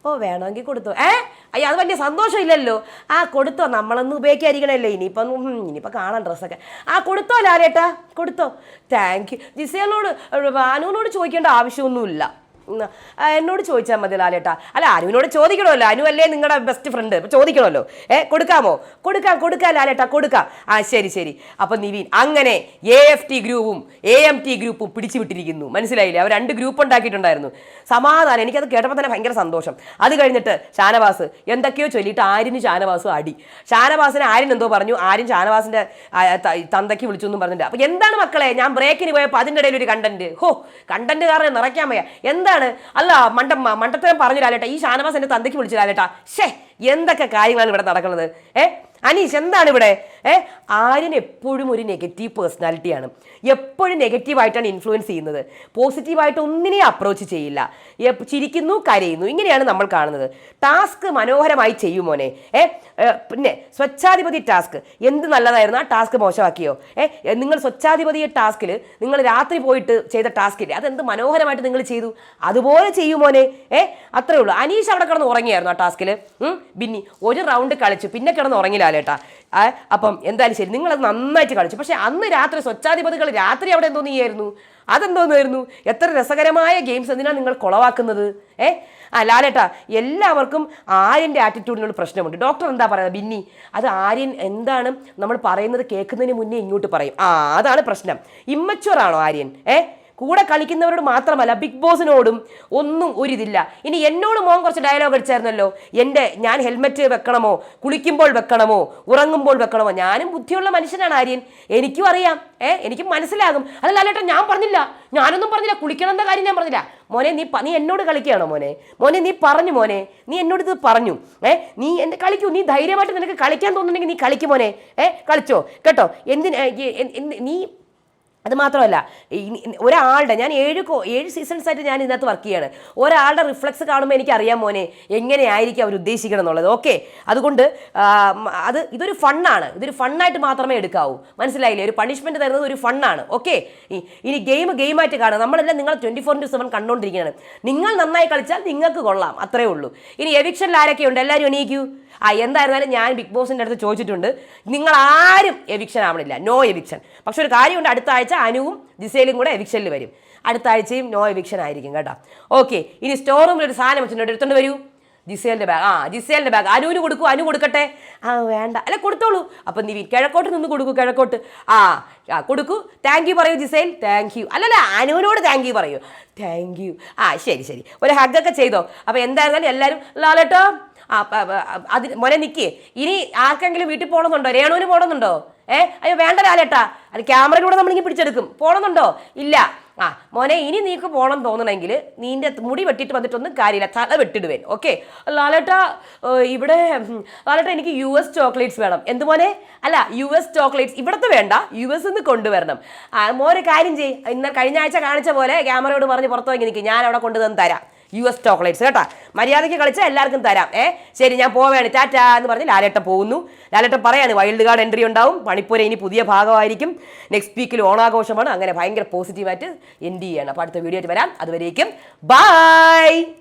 ഓ വേണമെങ്കിൽ കൊടുത്തു. ഏ? അയ്യ അത് വലിയ സന്തോഷമില്ലല്ലോ. ആ കൊടുത്തോ. നമ്മളൊന്നും ഉപയോഗിക്കാതിരിക്കണല്ലേ. ഇനിയിപ്പം ഇനിയിപ്പോൾ കാണാം ഡ്രസ്സൊക്കെ. ആ കൊടുത്തോ ലാലേട്ടാ. കൊടുത്തോ. താങ്ക് യു ജിസേലിനോട് അനുവിനോട് ചോദിക്കേണ്ട ആവശ്യമൊന്നുമില്ല. എന്നോട് ചോദിച്ചാൽ മതി ലാലേട്ടാ. അല്ല അനുവിനോട് ചോദിക്കണമല്ലോ. അനു അല്ലേ നിങ്ങളുടെ ബെസ്റ്റ് ഫ്രണ്ട് ചോദിക്കണമല്ലോ. ഏ കൊടുക്കാമോ? കൊടുക്കാം കൊടുക്കാം ലാലേട്ടാ കൊടുക്കാം. ആ ശരി ശരി. അപ്പം നിവീൻ അങ്ങനെ എ എഫ് ടി ഗ്രൂപ്പും എ എം ടി ഗ്രൂപ്പും പിടിച്ചു വിട്ടിരിക്കുന്നു മനസ്സിലായില്ലേ? അവർ രണ്ട് ഗ്രൂപ്പ് ഉണ്ടാക്കിയിട്ടുണ്ടായിരുന്നു. സമാധാനം. എനിക്കത് കേട്ടപ്പോൾ തന്നെ ഭയങ്കര സന്തോഷം. അത് കഴിഞ്ഞിട്ട് ഷാനവാസ് എന്തൊക്കെയോ ചൊല്ലിയിട്ട് ആര്യന് ഷാനവാസും അടി. ഷാനവാസിനെ ആര്യൻ എന്തോ പറഞ്ഞു. ആര്യൻ ഷാനവാസിന്റെ തന്തയ്ക്ക് വിളിച്ചു എന്നും പറഞ്ഞിട്ടുണ്ട് അപ്പോൾ എന്താണ് മക്കളെ? ഞാൻ ബ്രേക്കിന് പോയപ്പോൾ അതിന്റെ ഇടയിൽ ഒരു കണ്ടന്റ് ഹോ കണ്ടന്റ് കാരണം നിറയ്ക്കാൻ വയ്യ. എന്താണ് അല്ല മണ്ട മണ്ടത്തരം പറഞ്ഞു ഈ ഷാനവാസ് എന്റെ തന്തയ്ക്ക് വിളിച്ചു ലാലേട്ടാ ഷേ എന്തൊക്കെ കാര്യങ്ങളാണ് ഇവിടെ നടക്കുന്നത്? ഏ അനീഷ് എന്താണ് ഇവിടെ? ഏ ആര്യൻ എപ്പോഴും ഒരു നെഗറ്റീവ് പേഴ്സണാലിറ്റിയാണ് എപ്പോഴും നെഗറ്റീവായിട്ടാണ് ഇൻഫ്ലുവൻസ് ചെയ്യുന്നത്. പോസിറ്റീവായിട്ട് ഒന്നിനെയും അപ്രോച്ച് ചെയ്യില്ല. ചിരിക്കുന്നു കരയുന്നു. ഇങ്ങനെയാണ് നമ്മൾ കാണുന്നത്. ടാസ്ക് മനോഹരമായി ചെയ്യും മോനെ. ഏ പിന്നെ സ്വച്ഛാധിപതി ടാസ്ക് എന്ത് നല്ലതായിരുന്നു ആ ടാസ്ക് മോശമാക്കിയോ? ഏ നിങ്ങൾ സ്വച്ഛാധിപതി ടാസ്കിൽ നിങ്ങൾ രാത്രി പോയിട്ട് ചെയ്ത ടാസ്കില്ലേ അതെന്ത് മനോഹരമായിട്ട് നിങ്ങൾ ചെയ്തു? അതുപോലെ ചെയ്യും മോനെ. ഏ അത്രേ ഉള്ളൂ. അനീഷ് അവിടെ കിടന്ന് ഉറങ്ങിയായിരുന്നു ആ ടാസ്കിൽ ബിന്നി ഒരു റൗണ്ട് കളിച്ചു. പിന്നെ കിടന്ന് ഉറങ്ങില്ലാലേട്ടാ ആ, അപ്പം എന്തായാലും ശരി നിങ്ങളത് നന്നായിട്ട് കളിച്ചു പക്ഷേ അന്ന് രാത്രി സ്വച്ഛാധിപതികൾ രാത്രി അവിടെ എന്തോ നീയായിരുന്നു? അതെന്തോന്നായിരുന്നു? എത്ര രസകരമായ ഗെയിംസ് എന്തിനാണ് നിങ്ങൾ കുളവാക്കുന്നത്? ഏ? ആ ലാലേട്ടാ എല്ലാവർക്കും ആര്യന്റെ ആറ്റിറ്റ്യൂഡിനുള്ള പ്രശ്നമുണ്ട്. ഡോക്ടർ എന്താ പറയുന്നത് ബിന്നി? അത് ആര്യൻ എന്താണ് നമ്മൾ പറയുന്നത് കേൾക്കുന്നതിന് മുന്നേ ഇങ്ങോട്ട് പറയും. ആ അതാണ് പ്രശ്നം. ഇമ്മച്ചുവർ ആണോ ആര്യൻ? ഏ? കൂടെ കളിക്കുന്നവരോട് മാത്രമല്ല ബിഗ് ബോസിനോടും ഒന്നും ഒരിതില്ല. ഇനി എന്നോട് മോൻ കുറച്ച് ഡയലോഗ് അടിച്ചായിരുന്നല്ലോ? എന്റെ ഞാൻ ഹെൽമെറ്റ് വെക്കണമോ? കുളിക്കുമ്പോൾ വെക്കണമോ? ഉറങ്ങുമ്പോൾ വെക്കണമോ? ഞാനും ബുദ്ധിയുള്ള മനുഷ്യനാണ് ആര്യൻ. എനിക്കും അറിയാം. ഏ എനിക്ക് മനസ്സിലാകും. അതല്ല അല്ലേട്ടാ ഞാൻ പറഞ്ഞില്ല. ഞാനൊന്നും പറഞ്ഞില്ല. കുളിക്കണമെന്ന കാര്യം ഞാൻ പറഞ്ഞില്ല. മോനെ നീ നീ എന്നോട് കളിക്കുകയാണോ മോനെ? മോനെ നീ പറഞ്ഞു മോനെ. നീ എന്നോട് ഇത് പറഞ്ഞു. ഏ നീ എന്നെ കളിക്കൂ. നീ ധൈര്യമായിട്ട് നിനക്ക് കളിക്കാൻ തോന്നുന്നുണ്ടെങ്കിൽ നീ കളിക്കും മോനെ. ഏ കളിച്ചോ? കേട്ടോ? എന്തിന് നീ അത് മാത്രമല്ല ഒരാളുടെ ഞാൻ ഏഴ് ഏഴ് സീസൺസ് ആയിട്ട് ഞാൻ ഇതിനകത്ത് വർക്ക് ചെയ്യാണ്. ഒരാളുടെ റിഫ്ലക്സ് കാണുമ്പോൾ എനിക്ക് അറിയാം മോനെ എങ്ങനെയായിരിക്കും അവർ ഉദ്ദേശിക്കണം എന്നുള്ളത്. ഓക്കെ അതുകൊണ്ട് അത് ഇതൊരു ഫണ്ണാണ് ഇതൊരു ഫണ്ണായിട്ട് മാത്രമേ എടുക്കാവൂ. മനസ്സിലായില്ലേ? ഒരു പണിഷ്മെന്റ് തരുന്നത് ഒരു ഫണ്ണാണ് ഓക്കെ ഇനി ഗെയിം ഗെയിമായിട്ട് കാണുക. നമ്മളെല്ലാം നിങ്ങൾ ട്വന്റി ഫോർ ഇന്റു സെവൻ കണ്ടുകൊണ്ടിരിക്കുകയാണ് നിങ്ങൾ നന്നായി കളിച്ചാൽ നിങ്ങൾക്ക് കൊള്ളാം. അത്രേ ഉള്ളൂ. ഇനി എവിക്ഷനിൽ ആരൊക്കെയുണ്ട് എല്ലാവരും എണീക്കൂ. ആ എന്തായിരുന്നാലും ഞാൻ ബിഗ് ബോസിന്റെ അടുത്ത് ചോദിച്ചിട്ടുണ്ട്. നിങ്ങൾ ആരും എവിക്ഷൻ ആവണില്ല. നോ എവിക്ഷൻ പക്ഷെ ഒരു കാര്യമുണ്ട്. അടുത്ത ആഴ്ച അനുവും ജിസേലും കൂടെ എവിക്ഷനിൽ വരും. അടുത്ത ആഴ്ചയും നോ എവിക്ഷൻ ആയിരിക്കും കേട്ടോ. ഓക്കെ ഇനി സ്റ്റോർ റൂമിൽ ഒരു സാധനം വെച്ചിട്ടുണ്ട്. എടുത്തോണ്ട് വരൂ. ജിസേലിന്റെ ബാഗ് ആ ജിസേലിന്റെ ബാഗ് അനുവിന് കൊടുക്കൂ അനു കൊടുക്കട്ടെ. ആ വേണ്ട. അല്ല കൊടുത്തോളൂ. അപ്പം നീ കിഴക്കോട്ട് നിന്ന് കൊടുക്കൂ കിഴക്കോട്ട്. ആ ആ കൊടുക്കൂ. താങ്ക് യു പറയൂ ജിസേൽ. താങ്ക് യു അല്ലല്ല അനുവിനോട് താങ്ക് യു പറയൂ. താങ്ക് യു ആ ശരി ശരി. ഒരു ഹഗ്ഗൊക്കെ ചെയ്തോ. അപ്പോൾ എന്തായിരുന്നാലും എല്ലാവരും ലാലട്ടോ ആ അതിന് മോനെ നിൽക്കേ ഇനി ആർക്കെങ്കിലും വീട്ടിൽ പോകണമെന്നുണ്ടോ രേണുവിന് പോകണമെന്നുണ്ടോ ഏ? അയ്യോ വേണ്ട ലാലേട്ടാ. അത് നമ്മൾ നമ്മളിങ്ങനെ പിടിച്ചെടുക്കും. പോണമെന്നുണ്ടോ ഇല്ല. ആ മോനെ ഇനി നീക്ക് പോകണം തോന്നണമെങ്കിൽ നീന്റെ മുടി വെട്ടിയിട്ട് വന്നിട്ടൊന്നും കാര്യമില്ല. തല വെട്ടിടുവേൻ ഓക്കെ? ലാലേട്ടാ ഇവിടെ ലാലേട്ട എനിക്ക് യു എസ് ചോക്ലേറ്റ്സ് വേണം. എന്ത് മോനെ? അല്ല യു എസ് ചോക്ലേറ്റ്സ് ഇവിടുത്തെ വേണ്ട. യു എസ് നിന്ന് കൊണ്ടുവരണം. ആ മോനെ കാര്യം ചെയ്യ്. ഇന്ന കഴിഞ്ഞ ആഴ്ച കാണിച്ച പോലെ ക്യാമറയോട് പറഞ്ഞ് പുറത്തു വാങ്ങി നിൽക്കും ഞാൻ അവിടെ കൊണ്ടുവന്ന് തരാം. യു എസ് ചോക്ലേറ്റ്സ് കേട്ടോ. മര്യാദയ്ക്ക് കളിച്ചാൽ എല്ലാവർക്കും തരാം. ഏ? ശരി ഞാൻ പോവുകയാണ് ടാറ്റാ എന്ന് പറഞ്ഞ് ലാലേട്ടൻ പോകുന്നു. ലാലേട്ടൻ പറയാണ് വൈൽഡ് കാർഡ് എൻട്രി ഉണ്ടാവും. മണിപ്പൂർ ഇനി പുതിയ ഭാഗമായിരിക്കും. നെക്സ്റ്റ് വീക്കിൽ ഓണാഘോഷമാണ്. അങ്ങനെ ഭയങ്കര പോസിറ്റീവായിട്ട് എൻഡ് ചെയ്യാണ്. അപ്പോൾ അടുത്ത വീഡിയോ ആയിട്ട് വരാം. അതുവരേക്കും ബൈ